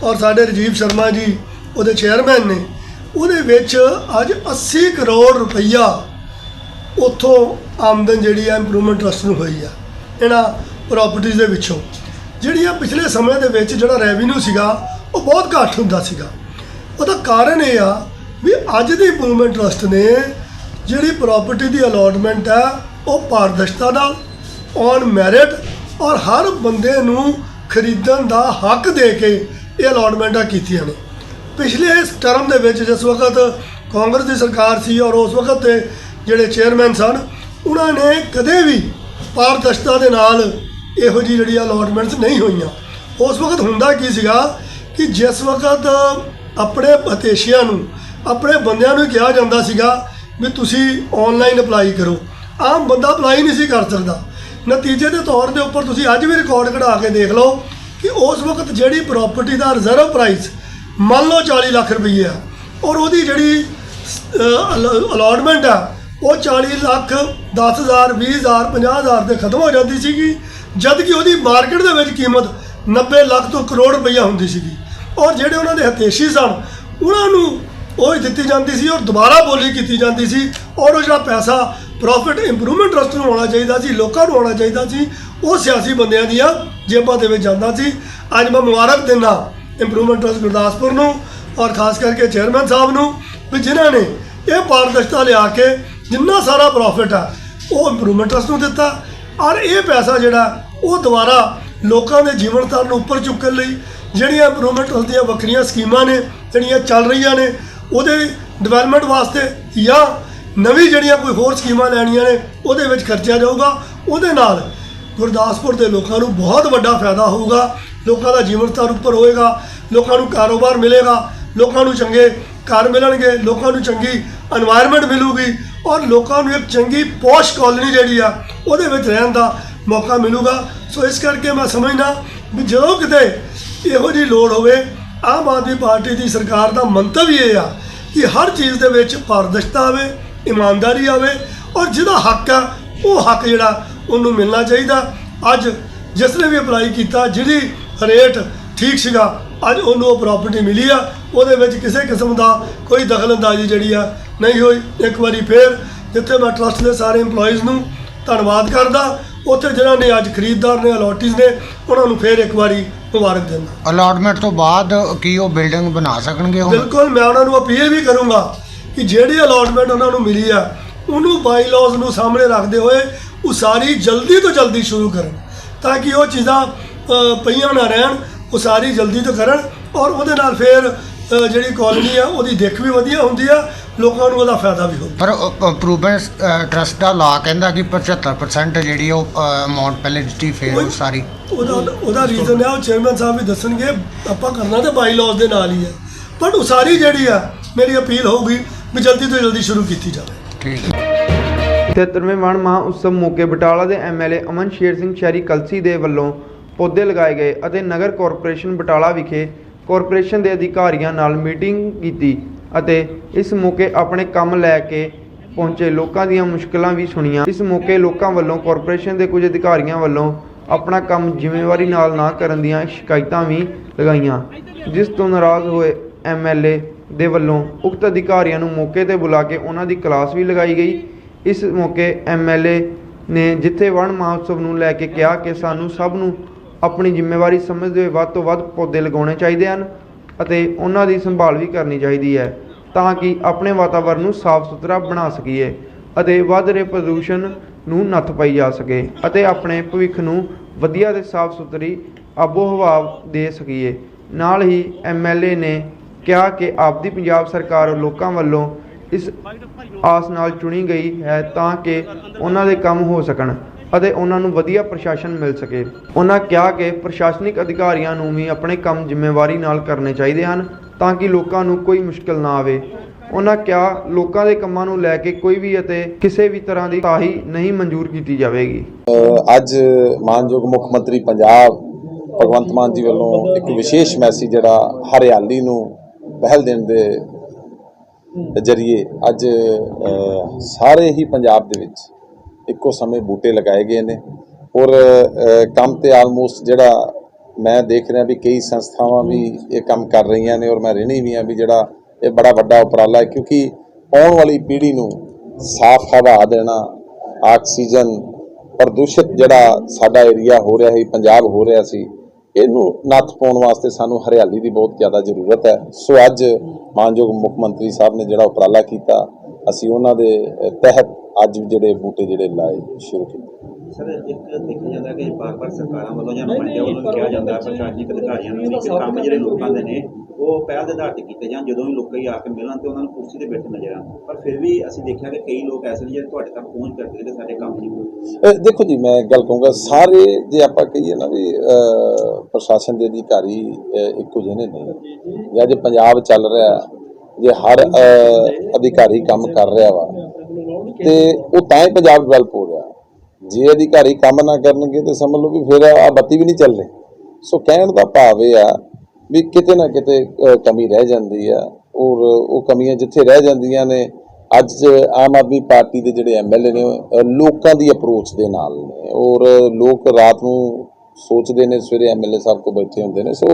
[SPEAKER 6] ਔਰ ਸਾਡੇ ਰਜੀਵ ਸ਼ਰਮਾ ਜੀ, ਉਹਦੇ ਚੇਅਰਮੈਨ ਨੇ, ਉਹਦੇ ਵਿੱਚ ਅੱਜ 80 ਕਰੋੜ ਰੁਪਈਆ ਉੱਥੋਂ ਆਮਦਨ ਜਿਹੜੀ ਆ ਇੰਪਰੂਵਮੈਂਟ ਟਰਸਟ ਨੂੰ ਹੋਈ ਆ, ਇਹਨਾਂ ਪ੍ਰਾਪਰਟੀਆਂ ਦੇ ਵਿੱਚੋਂ। ਜਿਹੜੀਆਂ ਪਿਛਲੇ ਸਮੇਂ ਦੇ ਵਿੱਚ ਜਿਹੜਾ ਰੈਵਨਿਊ ਸੀਗਾ, ਉਹ ਬਹੁਤ ਘੱਟ ਹੁੰਦਾ ਸੀਗਾ। ਉਹਦਾ ਕਾਰਨ ਇਹ ਆ ਵੀ ਅੱਜ ਦੀ ਇੰਪਰੂਵਮੈਂਟ ਟਰਸਟ ਨੇ ਜਿਹੜੀ ਪ੍ਰਾਪਰਟੀ ਦੀ ਅਲਾਟਮੈਂਟ ਆ, ਉਹ ਪਾਰਦਰਸ਼ਤਾ ਨਾਲ ਔਨ ਮੈਰਿਟ ਔਰ ਹਰ ਬੰਦੇ ਨੂੰ ਖਰੀਦਣ ਦਾ ਹੱਕ ਦੇ ਕੇ ਇਹ ਅਲਾਟਮੈਂਟਾਂ ਕੀਤੀਆਂ ਨੇ। ਪਿਛਲੇ ਇਸ ਟਰਮ ਦੇ ਵਿੱਚ ਜਿਸ ਵਕਤ ਕਾਂਗਰਸ ਦੀ ਸਰਕਾਰ ਸੀ ਔਰ ਉਸ ਵਕਤ ਦੇ ਜਿਹੜੇ ਚੇਅਰਮੈਨ ਸਨ, ਉਹਨਾਂ ਨੇ ਕਦੇ ਵੀ ਪਾਰਦਰਸ਼ਤਾ ਦੇ ਨਾਲ ਇਹੋ ਜਿਹੀ ਜਿਹੜੀ ਅਲਾਟਮੈਂਟਸ ਨਹੀਂ ਹੋਈਆਂ। ਉਸ ਵਕਤ ਹੁੰਦਾ ਕੀ ਸੀਗਾ ਕਿ ਜਿਸ ਵਕਤ ਆਪਣੇ ਪਤੇਸ਼ੀਆਂ ਨੂੰ, ਆਪਣੇ ਬੰਦਿਆਂ ਨੂੰ ਕਿਹਾ ਜਾਂਦਾ ਸੀਗਾ ਵੀ ਤੁਸੀਂ ਆਨਲਾਈਨ ਅਪਲਾਈ ਕਰੋ। ਆਮ ਬੰਦਾ ਅਪਲਾਈ ਨਹੀਂ ਸੀ ਕਰ ਸਕਦਾ। ਨਤੀਜੇ ਦੇ ਤੌਰ ਦੇ ਉੱਪਰ ਤੁਸੀਂ ਅੱਜ ਵੀ ਰਿਕਾਰਡ ਕਢਾ ਕੇ ਦੇਖ ਲਓ ਕਿ ਉਸ ਵਕਤ ਜਿਹੜੀ ਪ੍ਰਾਪਰਟੀ ਦਾ ਰਿਜ਼ਰਵ ਪ੍ਰਾਈਸ ਮੰਨ ਲਓ 40 ਲੱਖ ਰੁਪਏ ਆ ਔਰ ਉਹਦੀ ਜਿਹੜੀ ਅਲਾਟਮੈਂਟ ਆ, ਉਹ 40 ਲੱਖ 10000 20000 50000 ਤੇ ਖਤਮ ਹੋ ਜਾਂਦੀ ਸੀਗੀ ਜਦ ਕਿ ਉਹਦੀ ਮਾਰਕੀਟ ਦੇ ਵਿੱਚ ਕੀਮਤ 90 ਲੱਖ ਤੋਂ ਕਰੋੜ ਰੁਪਈਆ ਹੁੰਦੀ ਸੀਗੀ। ਔਰ ਜਿਹੜੇ ਉਹਨਾਂ ਦੇ ਹਤੇਸ਼ੀ ਸਨ, ਉਹਨਾਂ ਨੂੰ ਉਹ ਦਿੱਤੀ ਜਾਂਦੀ ਸੀ ਔਰ ਦੁਬਾਰਾ ਬੋਲੀ ਕੀਤੀ ਜਾਂਦੀ ਸੀ ਔਰ ਉਹ ਜਿਹੜਾ ਪੈਸਾ ਪ੍ਰੋਫਿਟ ਇੰਪਰੂਵਮੈਂਟ ਟਰਸਟ ਨੂੰ ਆਉਣਾ ਚਾਹੀਦਾ ਸੀ, ਲੋਕਾਂ ਨੂੰ ਆਉਣਾ ਚਾਹੀਦਾ ਸੀ, ਉਹ ਸਿਆਸੀ ਬੰਦਿਆਂ ਦੀਆਂ ਜੇਬਾਂ ਦੇ ਵਿੱਚ ਜਾਂਦਾ ਸੀ। ਅੱਜ ਮੈਂ ਮੁਬਾਰਕ ਦਿੰਦਾ ਇੰਪਰੂਵਮੈਂਟ ਟਰਸਟ ਗੁਰਦਾਸਪੁਰ ਨੂੰ ਔਰ ਖਾਸ ਕਰਕੇ ਚੇਅਰਮੈਨ ਸਾਹਿਬ ਨੂੰ ਵੀ ਜਿਨ੍ਹਾਂ ਨੇ ਇਹ ਪਾਰਦਰਸ਼ਤਾ ਲਿਆ ਕੇ ਜਿੰਨਾ ਸਾਰਾ ਪ੍ਰੋਫਿਟ ਆ, ਉਹ ਇੰਪਰੂਵਮੈਂਟ ਟਰਸਟ ਨੂੰ ਦਿੱਤਾ। ਔਰ ਇਹ ਪੈਸਾ ਜਿਹੜਾ, ਉਹ ਦੁਬਾਰਾ ਲੋਕਾਂ ਦੇ ਜੀਵਨ ਸਤਰ ਨੂੰ ਉੱਪਰ ਚੁੱਕਣ ਲਈ ਜਿਹੜੀਆਂ ਇੰਪਰੂਵਮੈਂਟ ਟਰਸਟ ਦੀਆਂ ਵੱਖਰੀਆਂ ਸਕੀਮਾਂ ਨੇ, ਜਿਹੜੀਆਂ ਚੱਲ ਰਹੀਆਂ ਨੇ, ਉਹਦੇ ਡਿਵੈਲਪਮੈਂਟ ਵਾਸਤੇ ਜਾਂ ਨਵੀਂ ਜਿਹੜੀਆਂ ਕੋਈ ਹੋਰ ਸਕੀਮਾਂ ਲੈਣੀਆਂ ਨੇ, ਉਹਦੇ ਵਿੱਚ ਖਰਚਿਆ ਜਾਊਗਾ। ਉਹਦੇ ਨਾਲ ਗੁਰਦਾਸਪੁਰ ਦੇ ਲੋਕਾਂ ਨੂੰ ਬਹੁਤ ਵੱਡਾ ਫਾਇਦਾ ਹੋਊਗਾ। ਲੋਕਾਂ ਦਾ ਜੀਵਨ ਸਤਰ ਉੱਪਰ ਹੋਏਗਾ, ਲੋਕਾਂ ਨੂੰ ਕਾਰੋਬਾਰ ਮਿਲੇਗਾ, ਲੋਕਾਂ ਨੂੰ ਚੰਗੇ ਘਰ ਮਿਲਣਗੇ, ਲੋਕਾਂ ਨੂੰ ਚੰਗੀ এনवायरमेंट ਮਿਲੂਗੀ ਔਰ ਲੋਕਾਂ ਨੂੰ ਇੱਕ ਚੰਗੀ ਪੋਸ਼ ਕਾਲੋਨੀ ਜਿਹੜੀ ਆ, ਉਹਦੇ ਵਿੱਚ ਰਹਿਣ ਦਾ ਮੌਕਾ ਮਿਲੂਗਾ। ਸੋ ਇਸ ਕਰਕੇ ਮੈਂ ਸਮਝਦਾ ਵੀ ਜਦੋਂ ਕਿਤੇ ਇਹੋ ਜੀ ਲੋੜ ਹੋਵੇ, ਆਮ ਆਦਮੀ ਪਾਰਟੀ ਦੀ ਸਰਕਾਰ ਦਾ ਮੰਤਵ ਹੀ ਇਹ ਆ ਕਿ ਹਰ ਚੀਜ਼ ਦੇ ਵਿੱਚ ਪਾਰਦਰਸ਼ਤਾ ਆਵੇ ਇਮਾਨਦਾਰੀ ਆਵੇ ਔਰ ਜਿਹਦਾ ਹੱਕ ਆ ਉਹ ਹੱਕ ਜਿਹੜਾ ਉਹਨੂੰ ਮਿਲਣਾ ਚਾਹੀਦਾ। ਅੱਜ ਜਿਸ ਨੇ ਵੀ ਅਪਲਾਈ ਕੀਤਾ ਜਿਹਦੀ ਰੇਟ ਠੀਕ ਸੀਗਾ ਅੱਜ ਉਹਨੂੰ ਉਹ ਪ੍ਰਾਪਰਟੀ ਮਿਲੀ ਆ। ਉਹਦੇ ਵਿੱਚ ਕਿਸੇ ਕਿਸਮ ਦਾ ਕੋਈ ਦਖਲਅੰਦਾਜ਼ੀ ਜਿਹੜੀ ਆ ਨਹੀਂ ਹੋਈ। ਇੱਕ ਵਾਰੀ ਫੇਰ ਜਿੱਥੇ ਮੈਂ ਟਰਸਟ ਦੇ ਸਾਰੇ EMPLOYEES ਨੂੰ ਧੰਨਵਾਦ ਕਰਦਾ ਉੱਥੇ ਜਿਨ੍ਹਾਂ ਨੇ ਅੱਜ ਖਰੀਦਦਾਰ ਨੇ ਅਲੋਟੀਜ਼ ਨੇ ਉਹਨਾਂ ਨੂੰ ਫੇਰ ਇੱਕ ਵਾਰੀ ਮੁਬਾਰਕ ਦਿੰਦਾ।
[SPEAKER 5] ਅਲਾਟਮੈਂਟ ਤੋਂ ਬਾਅਦ ਕੀ ਉਹ ਬਿਲਡਿੰਗ ਬਣਾ ਸਕਣਗੇ ਹੁਣ?
[SPEAKER 6] ਬਿਲਕੁਲ ਮੈਂ ਉਹਨਾਂ ਨੂੰ ਅਪੀਲ ਵੀ ਕਰੂੰਗਾ। ਕਿ ਜਿਹੜੀ ਅਲਾਟਮੈਂਟ ਉਹਨਾਂ ਨੂੰ ਮਿਲੀ ਆ ਉਹਨੂੰ ਬਾਈਲਾਜ਼ ਨੂੰ ਸਾਹਮਣੇ ਰੱਖਦੇ ਹੋਏ ਉਸਾਰੀ ਜਲਦੀ ਤੋਂ ਜਲਦੀ ਸ਼ੁਰੂ ਕਰਨ ਤਾਂ ਕਿ ਉਹ ਚੀਜ਼ਾਂ ਪਈਆਂ ਨਾ ਰਹਿਣ ਉਸਾਰੀ ਜਲਦੀ ਤੋਂ ਕਰਨ ਔਰ ਉਹਦੇ ਨਾਲ ਫਿਰ ਜਿਹੜੀ ਕਾਲੋਨੀ ਆ ਉਹਦੀ ਦਿੱਖ ਵੀ ਵਧੀਆ ਹੁੰਦੀ ਆ ਲੋਕਾਂ ਨੂੰ ਉਹਦਾ ਫਾਇਦਾ ਵੀ ਹੁੰਦਾ
[SPEAKER 5] ਪਰ ਇੰਪਰੂਵਮੈਂਟ ਟਰਸਟ ਦਾ ਲਾ ਕਹਿੰਦਾ ਕਿ 75% ਜਿਹੜੀ ਉਹ ਅਮਾਉਂਟ ਪਹਿਲੇ ਦਿੱਤੀ ਫੇਰ ਉਹ ਸਾਰੀ।
[SPEAKER 6] ਉਹਦਾ ਉਹਦਾ ਰੀਜ਼ਨ ਹੈ ਉਹ ਚੇਅਰਮੈਨ ਸਾਹਿਬ ਵੀ ਦੱਸਣਗੇ ਆਪਾਂ ਕਰਨਾ ਤੇ ਬਾਈਲਾਜ਼ ਦੇ ਨਾਲ ਹੀ ਹੈ ਪਰ ਉਸਾਰੀ ਜਿਹੜੀ ਆ ਮੇਰੀ ਅਪੀਲ ਹੋਊਗੀ ਵੀ ਜਲਦੀ ਤੋਂ ਜਲਦੀ ਸ਼ੁਰੂ ਕੀਤੀ ਜਾਵੇ।
[SPEAKER 5] ਠੀਕ ਹੈ।
[SPEAKER 1] 73ਵੇਂ ਵਣ ਮਹਾਂ ਉਤਸਵ ਮੌਕੇ ਬਟਾਲਾ ਦੇ ਐਮਐਲਏ ਅਮਨ ਸ਼ੇਰ ਸਿੰਘ ਸ਼ਹਿਰੀ ਕਲਸੀ ਦੇ ਵੱਲੋਂ ਪੌਦੇ ਲਗਾਏ ਗਏ ਅਤੇ ਨਗਰ ਕਾਰਪੋਰੇਸ਼ਨ ਬਟਾਲਾ ਵਿਖੇ ਕਾਰਪੋਰੇਸ਼ਨ ਦੇ ਅਧਿਕਾਰੀਆਂ ਨਾਲ ਮੀਟਿੰਗ ਕੀਤੀ ਅਤੇ ਇਸ ਮੌਕੇ ਆਪਣੇ ਕੰਮ ਲੈ ਕੇ ਪਹੁੰਚੇ। ਲੋਕਾਂ ਦੀਆਂ ਮੁਸ਼ਕਲਾਂ ਵੀ ਸੁਣੀਆਂ। ਇਸ ਮੌਕੇ ਲੋਕਾਂ ਵੱਲੋਂ ਕਾਰਪੋਰੇਸ਼ਨ ਦੇ ਕੁਝ ਅਧਿਕਾਰੀਆਂ ਵੱਲੋਂ ਆਪਣਾ ਕੰਮ ਜ਼ਿੰਮੇਵਾਰੀ ਨਾਲ ਨਾ ਕਰਨ ਦੀਆਂ ਸ਼ਿਕਾਇਤਾਂ ਵੀ ਲਗਾਈਆਂ ਜਿਸ ਤੋਂ ਨਾਰਾਜ਼ ਹੋਏ ਐਮਐਲਏ ਦੇ ਵੱਲੋਂ ਉਕਤ ਅਧਿਕਾਰੀਆਂ ਨੂੰ ਮੌਕੇ ਤੇ ਬੁਲਾ ਕੇ ਉਹਨਾਂ ਦੀ ਕਲਾਸ ਵੀ ਲਗਾਈ ਗਈ। ਇਸ ਮੌਕੇ ਐਮਐਲਏ ਨੇ ਜਿੱਥੇ ਵਣ ਮਹੋਤਸਵ ਨੂੰ ਲੈ ਕੇ ਕਿਹਾ ਕਿ ਸਾਨੂੰ ਸਭ ਨੂੰ ਆਪਣੀ ਜ਼ਿੰਮੇਵਾਰੀ ਸਮਝਦੇ ਹੋਏ ਵੱਧ ਤੋਂ ਵੱਧ ਪੌਦੇ ਲਗਾਉਣੇ ਚਾਹੀਦੇ ਹਨ ਅਤੇ ਉਹਨਾਂ ਦੀ ਸੰਭਾਲ ਵੀ ਕਰਨੀ ਚਾਹੀਦੀ ਹੈ ਤਾਂ ਕਿ ਆਪਣੇ ਵਾਤਾਵਰਣ ਨੂੰ ਸਾਫ਼ ਸੁਥਰਾ ਬਣਾ ਸਕੀਏ ਅਤੇ ਵੱਧ ਰਹੇ ਪ੍ਰਦੂਸ਼ਣ ਨੂੰ ਨੱਥ ਪਾਈ ਜਾ ਸਕੇ ਅਤੇ ਆਪਣੇ ਭਵਿੱਖ ਨੂੰ ਵਧੀਆ ਤੇ ਸਾਫ਼ ਸੁਥਰੀ ਆਬੋ ਹਵਾ ਦੇ ਸਕੀਏ। ਨਾਲ ਹੀ ਐਮਐਲਏ ਨੇ ਕਿਹਾ ਕਿ ਆਪਦੀ ਪੰਜਾਬ ਸਰਕਾਰ ਲੋਕਾਂ ਵੱਲੋਂ ਇਸ ਆਸ ਨਾਲ ਚੁਣੀ ਗਈ ਹੈ ਤਾਂ ਕਿ ਉਹਨਾਂ ਦੇ ਕੰਮ ਹੋ ਸਕਣ ਅਤੇ ਉਹਨਾਂ ਨੂੰ ਵਧੀਆ ਪ੍ਰਸ਼ਾਸਨ ਮਿਲ ਸਕੇ। ਉਹਨਾਂ ਕਿਹਾ ਕਿ ਪ੍ਰਸ਼ਾਸਨਿਕ ਅਧਿਕਾਰੀਆਂ ਨੂੰ ਵੀ ਆਪਣੇ ਕੰਮ ਜ਼ਿੰਮੇਵਾਰੀ ਨਾਲ ਕਰਨੇ ਚਾਹੀਦੇ ਹਨ ਤਾਂ ਕਿ ਲੋਕਾਂ ਨੂੰ ਕੋਈ ਮੁਸ਼ਕਲ ਨਾ ਆਵੇ। ਉਹਨਾਂ ਕਿਹਾ, ਲੋਕਾਂ ਦੇ ਕੰਮਾਂ ਨੂੰ ਲੈ ਕੇ ਕੋਈ ਵੀ ਅਤੇ ਕਿਸੇ ਵੀ ਤਰ੍ਹਾਂ ਦੀ ਤਾਹੀ ਨਹੀਂ ਮਨਜ਼ੂਰ ਕੀਤੀ ਜਾਵੇਗੀ।
[SPEAKER 7] ਅੱਜ ਮਾਨਯੋਗ ਮੁੱਖ ਮੰਤਰੀ ਪੰਜਾਬ ਭਗਵੰਤ ਮਾਨ ਜੀ ਵੱਲੋਂ ਇੱਕ ਵਿਸ਼ੇਸ਼ ਮੈਸੇਜ ਜਿਹੜਾ ਹਰਿਆਲੀ ਨੂੰ ਪਹਿਲ ਦੇਣ ਦੇ ਜਰੀਏ ਅੱਜ ਸਾਰੇ ਹੀ ਪੰਜਾਬ ਦੇ ਵਿੱਚ ਇੱਕੋ ਸਮੇਂ ਬੂਟੇ ਲਗਾਏ ਗਏ ਨੇ। ਔਰ ਕੰਮ ਤੇ ਆਲਮੋਸਟ ਜਿਹੜਾ ਮੈਂ ਦੇਖ ਰਿਹਾ ਵੀ ਕਈ ਸੰਸਥਾਵਾਂ ਵੀ ਇਹ ਕੰਮ ਕਰ ਰਹੀਆਂ ਨੇ ਔਰ ਮੈਂ ਰਹਿਣੀ ਵੀ ਆ ਵੀ ਜਿਹੜਾ ਇਹ ਬੜਾ ਵੱਡਾ ਉਪਰਾਲਾ ਹੈ ਕਿਉਂਕਿ ਆਉਣ ਵਾਲੀ ਪੀੜ੍ਹੀ ਨੂੰ ਸਾਫ਼ ਹਵਾ ਦੇਣਾ, ਆਕਸੀਜਨ ਪ੍ਰਦੂਸ਼ਿਤ ਜਿਹੜਾ ਸਾਡਾ ਏਰੀਆ ਹੋ ਰਿਹਾ ਸੀ, ਪੰਜਾਬ ਹੋ ਰਿਹਾ ਸੀ ਇਹਨੂੰ ਨੱਥ ਪਾਉਣ ਵਾਸਤੇ ਸਾਨੂੰ ਹਰਿਆਲੀ ਦੀ ਬਹੁਤ ਜ਼ਿਆਦਾ ਜ਼ਰੂਰਤ ਹੈ। ਸੋ ਅੱਜ ਮਾਨਯੋਗ ਮੁੱਖ ਮੰਤਰੀ ਸਾਹਿਬ ਨੇ ਜਿਹੜਾ ਉਪਰਾਲਾ ਕੀਤਾ ਅਸੀਂ ਉਹਨਾਂ ਦੇ ਤਹਿਤ ਅੱਜ ਜਿਹੜੇ ਬੂਟੇ ਜਿਹੜੇ ਲਾਏ ਸ਼ੁਰੂ ਕੀਤੇ।
[SPEAKER 8] ਸਰ ਇੱਕ ਦੇਖਿਆ ਜਾਂਦਾ ਕਿ ਬਾਰ-ਬਾਰ ਸਰਕਾਰਾਂ ਵੱਲੋਂ ਜਾਂ ਨੁਮਾਇੰਦਿਆਂ ਵੱਲੋਂ ਕਿਹਾ ਜਾਂਦਾ ਹੈ ਪ੍ਰਸ਼ਾਸਨਿਕ ਅਧਿਕਾਰੀਆਂ ਨੂੰ ਕਿ ਕੰਮ ਜਿਹੜੇ ਲੋਕਾਂ ਦੇ ਨੇ ਉਹ ਪਹਿਲ ਦੇ ਆਧਾਰ ਤੇ ਕੀਤੇ ਜਾਣ, ਜਦੋਂ ਵੀ ਲੋਕੀ ਆ ਕੇ ਮਿਲਣ ਤੇ ਉਹਨਾਂ ਨੂੰ ਕੁਰਸੀ ਤੇ ਬੈਠੇ ਨਜ਼ਰ ਆਉਣ। ਪਰ ਫਿਰ ਵੀ ਅਸੀਂ ਦੇਖਿਆ ਕਿ ਕਈ ਲੋਕ ਐਸੇ ਨੇ ਜਿਹੜੇ ਤੁਹਾਡੇ ਤੱਕ ਪਹੁੰਚ ਕਰਦੇ ਤੇ ਸਾਡੇ ਕੰਮ ਨਹੀਂ
[SPEAKER 7] ਦੇਖੋ ਜੀ, ਮੈਂ ਗੱਲ ਕਹੂੰਗਾ, ਸਾਰੇ ਜੇ ਆਪਾਂ ਕਹੀਏ ਨਾ ਵੀ ਪ੍ਰਸ਼ਾਸਨ ਦੇ ਅਧਿਕਾਰੀ ਇੱਕੋ ਜਿਹੇ ਨਹੀਂ। ਜਾਂ ਜੇ ਪੰਜਾਬ ਚੱਲ ਰਿਹਾ, ਜੇ ਹਰ ਅਧਿਕਾਰੀ ਕੰਮ ਕਰ ਰਿਹਾ ਵਾ, ਤੇ ਉਹ ਤਾਂ ਹੀ ਪੰਜਾਬ ਡਿਵੈਲਪ ਹੋ ਰਿਹਾ। ਜੇ ਅਧਿਕਾਰੀ ਕੰਮ ਨਾ ਕਰਨਗੇ ਤੇ ਸਮਝ ਲਓ ਵੀ ਫਿਰ ਆ ਬੱਤੀ ਵੀ ਨਹੀਂ ਚੱਲ ਰਹੀ। ਸੋ ਕਹਿਣ ਦਾ ਭਾਵ ਇਹ ਆ ਵੀ ਕਿਤੇ ਨਾ ਕਿਤੇ ਕਮੀ ਰਹਿ ਜਾਂਦੀ ਆ। ਔਰ ਉਹ ਕਮੀਆਂ ਜਿੱਥੇ ਰਹਿ ਜਾਂਦੀਆਂ ਨੇ ਅੱਜ ਆਮ ਆਦਮੀ ਪਾਰਟੀ ਦੇ ਜਿਹੜੇ ਐਮਐਲਏ ਨੇ ਉਹ, ਅ, ਲੋਕਾਂ ਦੀ ਅਪਰੋਚ ਦੇ ਨਾਲ ਨੇ। ਔਰ ਲੋਕ ਰਾਤ ਨੂੰ ਸੋਚਦੇ ਨੇ ਸਵੇਰੇ ਐਮਐਲਏ ਸਾਹਿਬ ਕੋ ਬੈਠੇ ਹੁੰਦੇ ਨੇ। ਸੋ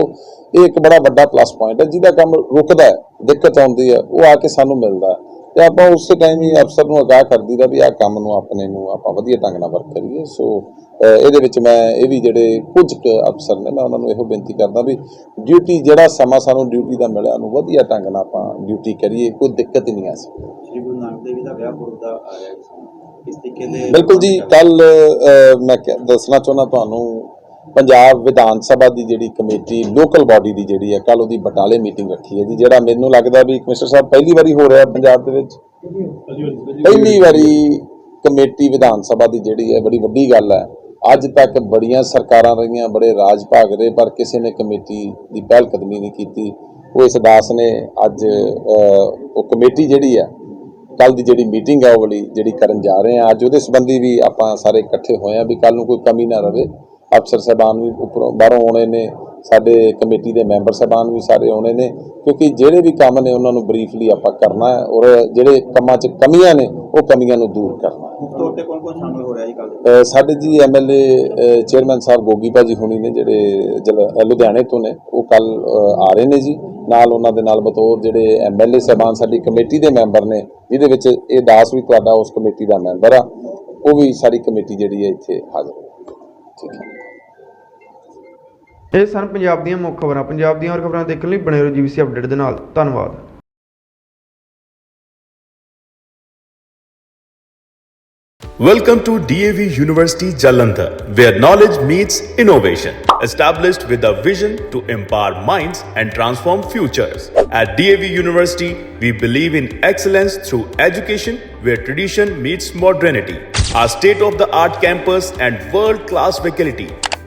[SPEAKER 7] ਇਹ ਇੱਕ ਬੜਾ ਵੱਡਾ ਪਲੱਸ ਪੁਆਇੰਟ ਹੈ ਜਿਹਦਾ ਕੰਮ ਰੁਕਦਾ ਹੈ ਦਿੱਕਤ ਆਉਂਦੀ ਹੈ ਉਹ ਆ ਕੇ ਸਾਨੂੰ ਮਿਲਦਾ ਹੈ। ਤੇ ਆਪਾਂ ਉਸੇ ਟਾਈਮ ਹੀ ਅਫਸਰ ਨੂੰ ਅਗਾਹ ਕਰ ਦਈਦਾ ਵੀ ਆਹ ਕੰਮ ਨੂੰ ਆਪਣੇ ਨੂੰ ਆਪਾਂ ਵਧੀਆ ਢੰਗ ਨਾਲ ਵਰਤ ਕਰੀਏ। ਸੋ ਇਹਦੇ ਵਿੱਚ ਮੈਂ ਇਹ ਵੀ ਜਿਹੜੇ ਕੁਝ ਕੁ ਅਫਸਰ ਨੇ ਮੈਂ ਉਹਨਾਂ ਨੂੰ ਇਹੋ ਬੇਨਤੀ ਕਰਦਾ ਵੀ ਡਿਊਟੀ ਜਿਹੜਾ ਸਮਾਂ ਸਾਨੂੰ ਡਿਊਟੀ ਦਾ ਮਿਲਿਆ ਉਹਨੂੰ ਵਧੀਆ ਢੰਗ ਨਾਲ ਆਪਾਂ ਡਿਊਟੀ ਕਰੀਏ ਕੋਈ ਦਿੱਕਤ ਹੀ ਨਹੀਂ ਆ ਸਕਦੀ।
[SPEAKER 8] ਸ਼੍ਰੀ ਗੁਰੂ ਨਾਨਕ ਦੇਵ ਜੀ ਦਾ ਵਿਆਹ ਪੁਰਬ ਦਾ ਆ ਰਿਹਾ ਇਸ ਤਰੀਕੇ ਦੇ
[SPEAKER 7] ਬਿਲਕੁਲ ਜੀ ਕੱਲ ਮੈਂ ਦੱਸਣਾ ਚਾਹੁੰਦਾ ਤੁਹਾਨੂੰ ਪੰਜਾਬ ਵਿਧਾਨ ਸਭਾ ਦੀ ਜਿਹੜੀ ਕਮੇਟੀ ਲੋਕਲ ਬਾਡੀ ਦੀ ਜਿਹੜੀ ਹੈ ਕੱਲ ਉਹਦੀ ਬਟਾਲੇ ਮੀਟਿੰਗ ਰੱਖੀ ਹੈ ਜੀ ਜਿਹੜਾ ਮੈਨੂੰ ਲੱਗਦਾ ਵੀ ਕਮਿਸ਼ਨਰ ਸਾਹਿਬ ਪਹਿਲੀ ਵਾਰੀ ਹੋ ਰਿਹਾ ਪੰਜਾਬ ਦੇ ਵਿੱਚ। ਪਹਿਲੀ ਵਾਰੀ ਕਮੇਟੀ ਵਿਧਾਨ ਸਭਾ ਦੀ ਜਿਹੜੀ ਹੈ ਬੜੀ ਵੱਡੀ ਗੱਲ ਹੈ। ਅੱਜ ਤੱਕ ਬੜੀਆਂ ਸਰਕਾਰਾਂ ਰਹੀਆਂ, ਬੜੇ ਰਾਜ ਭਾਗ ਰਹੇ, ਪਰ ਕਿਸੇ ਨੇ ਕਮੇਟੀ ਦੀ ਪਹਿਲ ਕਦਮੀ ਨਹੀਂ ਕੀਤੀ। ਉਹ ਇਸ ਦਾਸ ਨੇ ਅੱਜ ਉਹ ਕਮੇਟੀ ਜਿਹੜੀ ਆ ਕੱਲ ਦੀ ਜਿਹੜੀ ਮੀਟਿੰਗ ਆ ਉਹ ਵਾਲੀ ਜਿਹੜੀ ਕਰਨ ਜਾ ਰਹੇ ਆ, ਅੱਜ ਉਹਦੇ ਸੰਬੰਧੀ ਵੀ ਆਪਾਂ ਸਾਰੇ ਇਕੱਠੇ ਹੋਏ ਆ ਵੀ ਕੱਲ ਨੂੰ ਕੋਈ ਕਮੀ ਨਾ ਰਵੇ। ਅਫਸਰ ਸਾਹਿਬਾਨ ਵੀ ਉੱਪਰੋਂ ਬਾਹਰੋਂ ਆਉਣੇ ਨੇ ਸਾਡੇ ਕਮੇਟੀ ਦੇ ਮੈਂਬਰ ਸਾਹਿਬਾਨ ਵੀ ਸਾਰੇ ਆਉਣੇ ਨੇ ਕਿਉਂਕਿ ਜਿਹੜੇ ਵੀ ਕੰਮ ਨੇ ਉਹਨਾਂ ਨੂੰ ਬਰੀਫਲੀ ਆਪਾਂ ਕਰਨਾ ਹੈ ਔਰ ਜਿਹੜੇ ਕੰਮਾਂ 'ਚ ਕਮੀਆਂ ਨੇ ਉਹ ਕਮੀਆਂ ਨੂੰ ਦੂਰ ਕਰਨਾ
[SPEAKER 8] ਤੌਰ ਤੇ ਕੌਣ ਕੌਣ ਸ਼ਾਮਲ ਹੋ ਰਿਹਾ ਜੀ ਕੱਲ
[SPEAKER 7] ਸਾਡੇ ਜੀ ਐਮਐਲਏ ਚੇਅਰਮੈਨ ਸਾਹਿਬ ਗੋਗੀ ਭਾਜੀ ਹੁਣੀ ਨੇ ਜਿਹੜੇ ਲੁਧਿਆਣੇ ਤੋਂ ਨੇ ਉਹ ਕੱਲ ਆ ਰਹੇ ਨੇ ਜੀ। ਨਾਲ ਉਹਨਾਂ ਦੇ ਨਾਲ ਬਤੌਰ ਜਿਹੜੇ ਐਮਐਲਏ ਸਾਹਿਬਾਨ ਸਾਡੀ ਕਮੇਟੀ ਦੇ ਮੈਂਬਰ ਨੇ ਜਿਹਦੇ ਵਿੱਚ ਇਹ ਦਾਸ ਵੀ ਤੁਹਾਡਾ ਉਸ ਕਮੇਟੀ ਦਾ ਮੈਂਬਰ ਆ ਉਹ ਵੀ ਸਾਰੀ ਕਮੇਟੀ ਜਿਹੜੀ ਹੈ ਇੱਥੇ ਹਾਜ਼ਰ ਠੀਕ ਹੈ।
[SPEAKER 1] ਇਹ ਸਨ ਪੰਜਾਬ ਦੀਆਂ ਮੁੱਖ ਖਬਰਾਂ ਪੰਜਾਬ ਦੀਆਂ ਹੋਰ ਖਬਰਾਂ ਦੇਖਣ ਲਈ ਬਣੇ ਰਹੋ ਜੀਬੀਸੀ ਅਪਡੇਟ ਦੇ ਨਾਲ ਧੰਨਵਾਦ
[SPEAKER 9] Welcome to DAV University Jalandhar, where knowledge meets innovation. Established with a vision to empower minds and transform futures. At DAV University, we believe in excellence through education where tradition meets modernity. Our state of the art campus and world class faculty